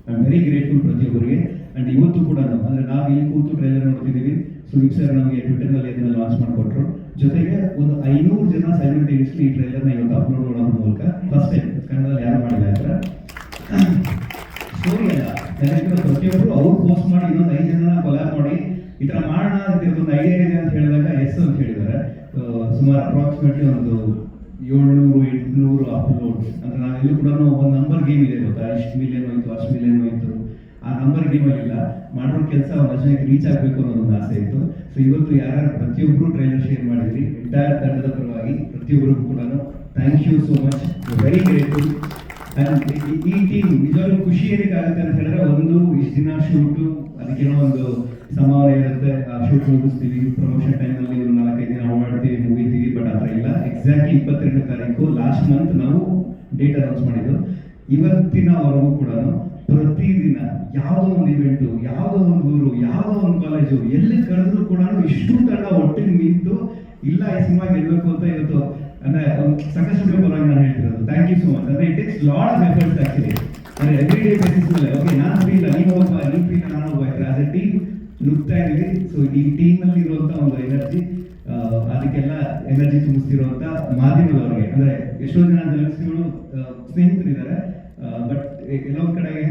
ಐ ವೆರಿ ಗ್ರೇಟ್ಫುಲ್ ಪ್ರತಿಯೊಬ್ಬರಿಗೆ. ಅಂಡ್ ಇವತ್ತು ಕೂಡ ಅಂದ್ರೆ ನಾವು ಇಲ್ಲಿ ಕೂತು ಟ್ರೈಲರ್ ನೋಡ್ತಿದ್ದೀವಿ. ಸುದೀಪ್ ಸರ್ ನಮಗೆ ಟ್ವಿಟರ್ನಲ್ಲಿ ಅದನ್ನ ಲಾಂಚ್ ಮಾಡಿಕೊಟ್ರು. ಜೊತೆಗೆ ಒಂದು ಐನೂರು ಜನ ಸೈಮಲ್ಟೇನಿಯಸ್ಲಿ ಈ ಟ್ರೈಲರ್ನ ಇವತ್ತು ಅಪ್ಲೋಡ್ ಮಾಡೋದ್ರ ಮೂಲಕ ಫಸ್ಟ್ ಟೈಮ್ ಕನ್ನಡದಲ್ಲಿ ಯಾರು ಮಾಡಿಲ್ಲ ಥರ ಸ್ಟೋರಿ ಅಲ್ಲ. ಡೈರೆಕ್ಟರ್ ಪ್ರತಿಯೊಬ್ಬರು ಅವ್ರು ಪೋಸ್ಟ್ ಮಾಡಿ ಇನ್ನೊಂದು ಐದು ಜನ ಕೊಲಾಬ್ ಮಾಡಿ ಈ ತರ ಮಾಡೋಣ ಅಂತ ಒಂದು ಐಡಿಯಾ ಇದೆ ಅಂತ ಹೇಳಿದಾಗ ಎಸ್ ಅಂತ ಹೇಳಿದ್ದಾರೆ. ಸುಮಾರು ಅಪ್ರಾಕ್ಸಿಮೇಟ್ಲಿ ಒಂದು ಏಳ್ನೂರು, ಎಂಟುನೂರು ಅಪ್ಲೋಡ್ ಅಂದ್ರೆ ನಾವೆಲ್ಲೂ ಕೂಡ ಒಂದು ನಂಬರ್ ಗೇಮ್ ಇದೆ ಗೊತ್ತಾ? ಇಷ್ಟು ಮಿಲಿಯನ್ ಹೋಯ್ತು, ಅಷ್ಟು ಮಿಲಿಯನ್ ಹೋಯ್ತು. ಆ ಗೇಮ್ ಇಲ್ಲ ಮಾಡೋ ಕೆಲಸ ಒಂದಷ್ಟು ಜನಕ್ಕೆ ರೀಚ್ ಆಗಬೇಕು ಅನ್ನೋ ಒಂದು ಆಸೆ ಇತ್ತು. ಸೊ ಇವತ್ತು ಯಾರು ಪ್ರತಿಯೊಬ್ಬರು ಟ್ರೈಲರ್ ಶೇರ್ ಮಾಡಿದ್ರಿ ಎಂಟೈರ್ ತಂಡದ ಪರವಾಗಿ ಪ್ರತಿಯೊಬ್ಬರಿಗೂ ಕೂಡ thank you so much very grateful ಈ- ಟೀಮ್ ನಿಜವಾಗ್ಲೂ ಖುಷಿ ಏನಕ್ಕೆ ಆಗುತ್ತೆ ಅಂತ ಹೇಳಿದ್ರೆ ಒಂದು, ಇಷ್ಟು ದಿನ ಶೂಟು ಅದಕ್ಕೇನೋ ಒಂದು ಸಮಾನ ಇರುತ್ತೆ. ಆ ಶೂಟ್ ಮುಗಿಸ್ತೀವಿ ಪ್ರಮೋಷನ್ ಟೈಮಲ್ಲಿ ಒಂದು ನಾಲ್ಕೈದು ದಿನ ಮಾಡ್ತೀವಿ ಮುಗಿತೀವಿ ಬಟ್ ಆ ಥರ ಇಲ್ಲ. ಎಕ್ಸಾಕ್ಟ್ಲಿ ಇಪ್ಪತ್ತೆರಡು ತಾರೀಕು ಲಾಸ್ಟ್ ಮಂತ್ ನಾವು ಡೇಟ್ ಅನೌನ್ಸ್ ಮಾಡಿದ್ದು. ಇವತ್ತಿನವರೆಗೂ ಕೂಡ ಪ್ರತಿದಿನ ಯಾವುದೋ ಒಂದು ಇವೆಂಟು ಯಾವುದೋ ಒಂದು ಊರು, ಯಾವುದೋ ಒಂದು ಕಾಲೇಜು ಎಲ್ಲಿ ಕರೆದ್ರು ಕೂಡ ಇಷ್ಟು ತಂಡ ಒಟ್ಟಿಗೆ ನಿಂತು, ಇಲ್ಲ ಈ ಸಿನಿಮಾ ಗೆಲ್ಬೇಕು ಅಂತ ಇವತ್ತು, ಅಂದ್ರೆ ಸಾಕಷ್ಟು ಪರವಾಗಿ ನಾನು ಹೇಳ್ತಿರೋದು. ಥ್ಯಾಂಕ್ ಯು ಸೋ ಮಚ್ ಅಂದ್ರೆ it is lot of efforts actually ಅಂದ್ರೆ ಎವ್ರಿ ಡೇ ಬೇಸಿಸ್ ಮೇಲೆ ಓಕೆ ನಾನು ಫ್ರೀ ಇಲ್ಲ ನೀವು ಹೋಗ್ಬಾ ನೀವು ಫ್ರೀ ನಾನು ಹೋಗ್ಬೇಕು ಆಸ್ ಟೀಮ್ ನುಗ್ತಾ ಇದೀವಿ ಸೊ ಈ ಟೀಮ್ ಅಲ್ಲಿ ಇರುವಂತ ಒಂದು ಎನರ್ಜಿ ಅದಕ್ಕೆಲ್ಲ ಎನರ್ಜಿ ತುಂಬಿಸ್ತಿರುವಂತ ಮಾಧ್ಯಮದವರಿಗೆ. ಅಂದ್ರೆ ಎಷ್ಟೋ ಜನ ಸ್ನೇಹಿತರಿದ್ದಾರೆ. ಬಟ್ ಕೆಲವೊಂದ್ ಕಡೆಗೆ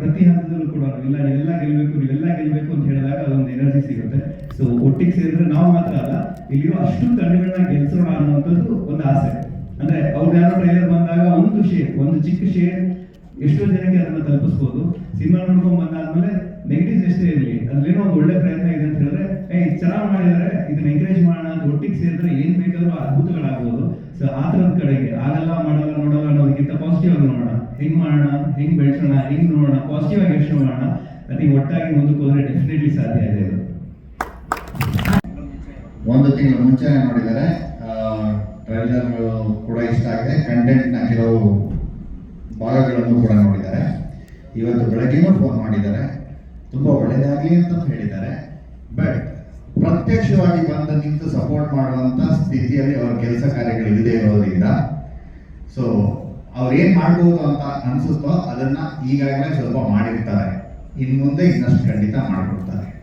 ಪ್ರತಿ ಹಂತದಲ್ಲೂ ಕೂಡ ಇಲ್ಲ ನೀವೆಲ್ಲ ಗೆಲ್ಬೇಕು ನೀವೆಲ್ಲ ಗೆಲ್ಬೇಕು ಅಂತ ಹೇಳಿದಾಗ ಅದೊಂದು ಎನರ್ಜಿ ಸಿಗುತ್ತೆ. ಸೊ ಒಟ್ಟಿಗೆ ಸೇರಿದ್ರೆ ನಾವು ಮಾತ್ರ ಅಲ್ಲ, ಇಲ್ಲಿರೋ ಅಷ್ಟು ತಂಡಗಳನ್ನ ಗೆಲ್ಸೋಣ ಅನ್ನುವಂಥದ್ದು ಒಂದು ಆಸೆ. ಅಂದ್ರೆ ಅವ್ರು ಯಾರೋ ಟ್ರೈಲರ್ ಬಂದಾಗ ಒಂದು ಶೇರ್ ಒಂದು ಚಿಕ್ಕ ಶೇರ್ ಎಷ್ಟೋ ಜನಕ್ಕೆ ಅದನ್ನ ತಲುಪಿಸ್ಬೋದು. ಸಿನಿಮಾ ನೋಡ್ಕೊಂಡ್ ಬಂದಾದ್ಮೇಲೆ ನೆಗೆಟಿವ್ಸ್ ಎಷ್ಟೇ ಇರಲಿ ಅದ್ರೇನೋ ಒಂದು ಒಳ್ಳೆ ಪ್ರಯತ್ನ ಇದೆ ಅಂತ ಹೇಳಿದ್ರೆ ಏ ಚೆನ್ನಾಗಿ ಮಾಡಿದ್ದಾರೆ, ಇದನ್ನ ಎಂಕರೇಜ್ ಮಾಡೋಣ ಅಂತ ಒಟ್ಟಿಗೆ ಸೇರಿದ್ರೆ ಏನ್ ಬೇಕಾದ್ರೂ ಅದ್ಭುತಗಳಾಗ್ಬೋದು. ಸೊ ಆ ಥರದ ಕಡೆಗೆ ಆಗಲ್ಲ ಮಾಡಲ್ಲ ನೋಡಲ್ಲ ಅನ್ನೋದಕ್ಕಿಂತ ಪಾಸಿಟಿವ್ ಆಗಿ ನೋಡೋಣ ಹೆಂಗ್ ಮಾಡೋಣ, ಹೆಂಗ್ ಬೆಳೆಸೋಣ, ಹೆಂಗ್ ನೋಡೋಣ ಪಾಸಿಟಿವ್ ಆಗಿ ಯೋಚನೆ ಮಾಡೋಣ ಐ ಒಟ್ಟಾಗಿ ಮುಂದಕ್ಕೆ ಹೋದ್ರೆ ಡೆಫಿನೆಟ್ಲಿ ಸಾಧ್ಯ ಇದೆ ಇದು ಒಂದು ತಿಂಗಳು ಮುಂಚೆನೆ ನೋಡಿದರೆ ಟ್ರೈಲರ್ ಕೂಡ ಇಷ್ಟ ಆಗಿದೆ ಕಂಟೆಂಟ್ನ ಕೆಲವು ಭಾಗಗಳನ್ನು ಕೂಡ ನೋಡಿದ್ದಾರೆ ಇವತ್ತು ಬೆಳಗ್ಗೆನೂ ಫೋನ್ ಮಾಡಿದ್ದಾರೆ ತುಂಬ ಒಳ್ಳೆಯದಾಗಲಿ ಅಂತ ಹೇಳಿದ್ದಾರೆ. ಬಟ್ ಪ್ರತ್ಯಕ್ಷವಾಗಿ ಬಂದ ನಿಂತು ಸಪೋರ್ಟ್ ಮಾಡುವಂಥ ಸ್ಥಿತಿಯಲ್ಲಿ ಅವರ ಕೆಲಸ ಕಾರ್ಯಗಳು ಇಲ್ಲದೆ ಇರೋದ್ರಿಂದ ಸೊ ಅವ್ರು ಏನ್ ಮಾಡ್ಬೋದು ಅಂತ ಅನ್ಸುತ್ತೋ ಅದನ್ನ ಈಗಾಗಲೇ ಸ್ವಲ್ಪ ಮಾಡಿರ್ತಾರೆ. ಇನ್ನು ಮುಂದೆ ಇನ್ನಷ್ಟು ಖಂಡಿತ ಮಾಡಿಕೊಡ್ತಾರೆ.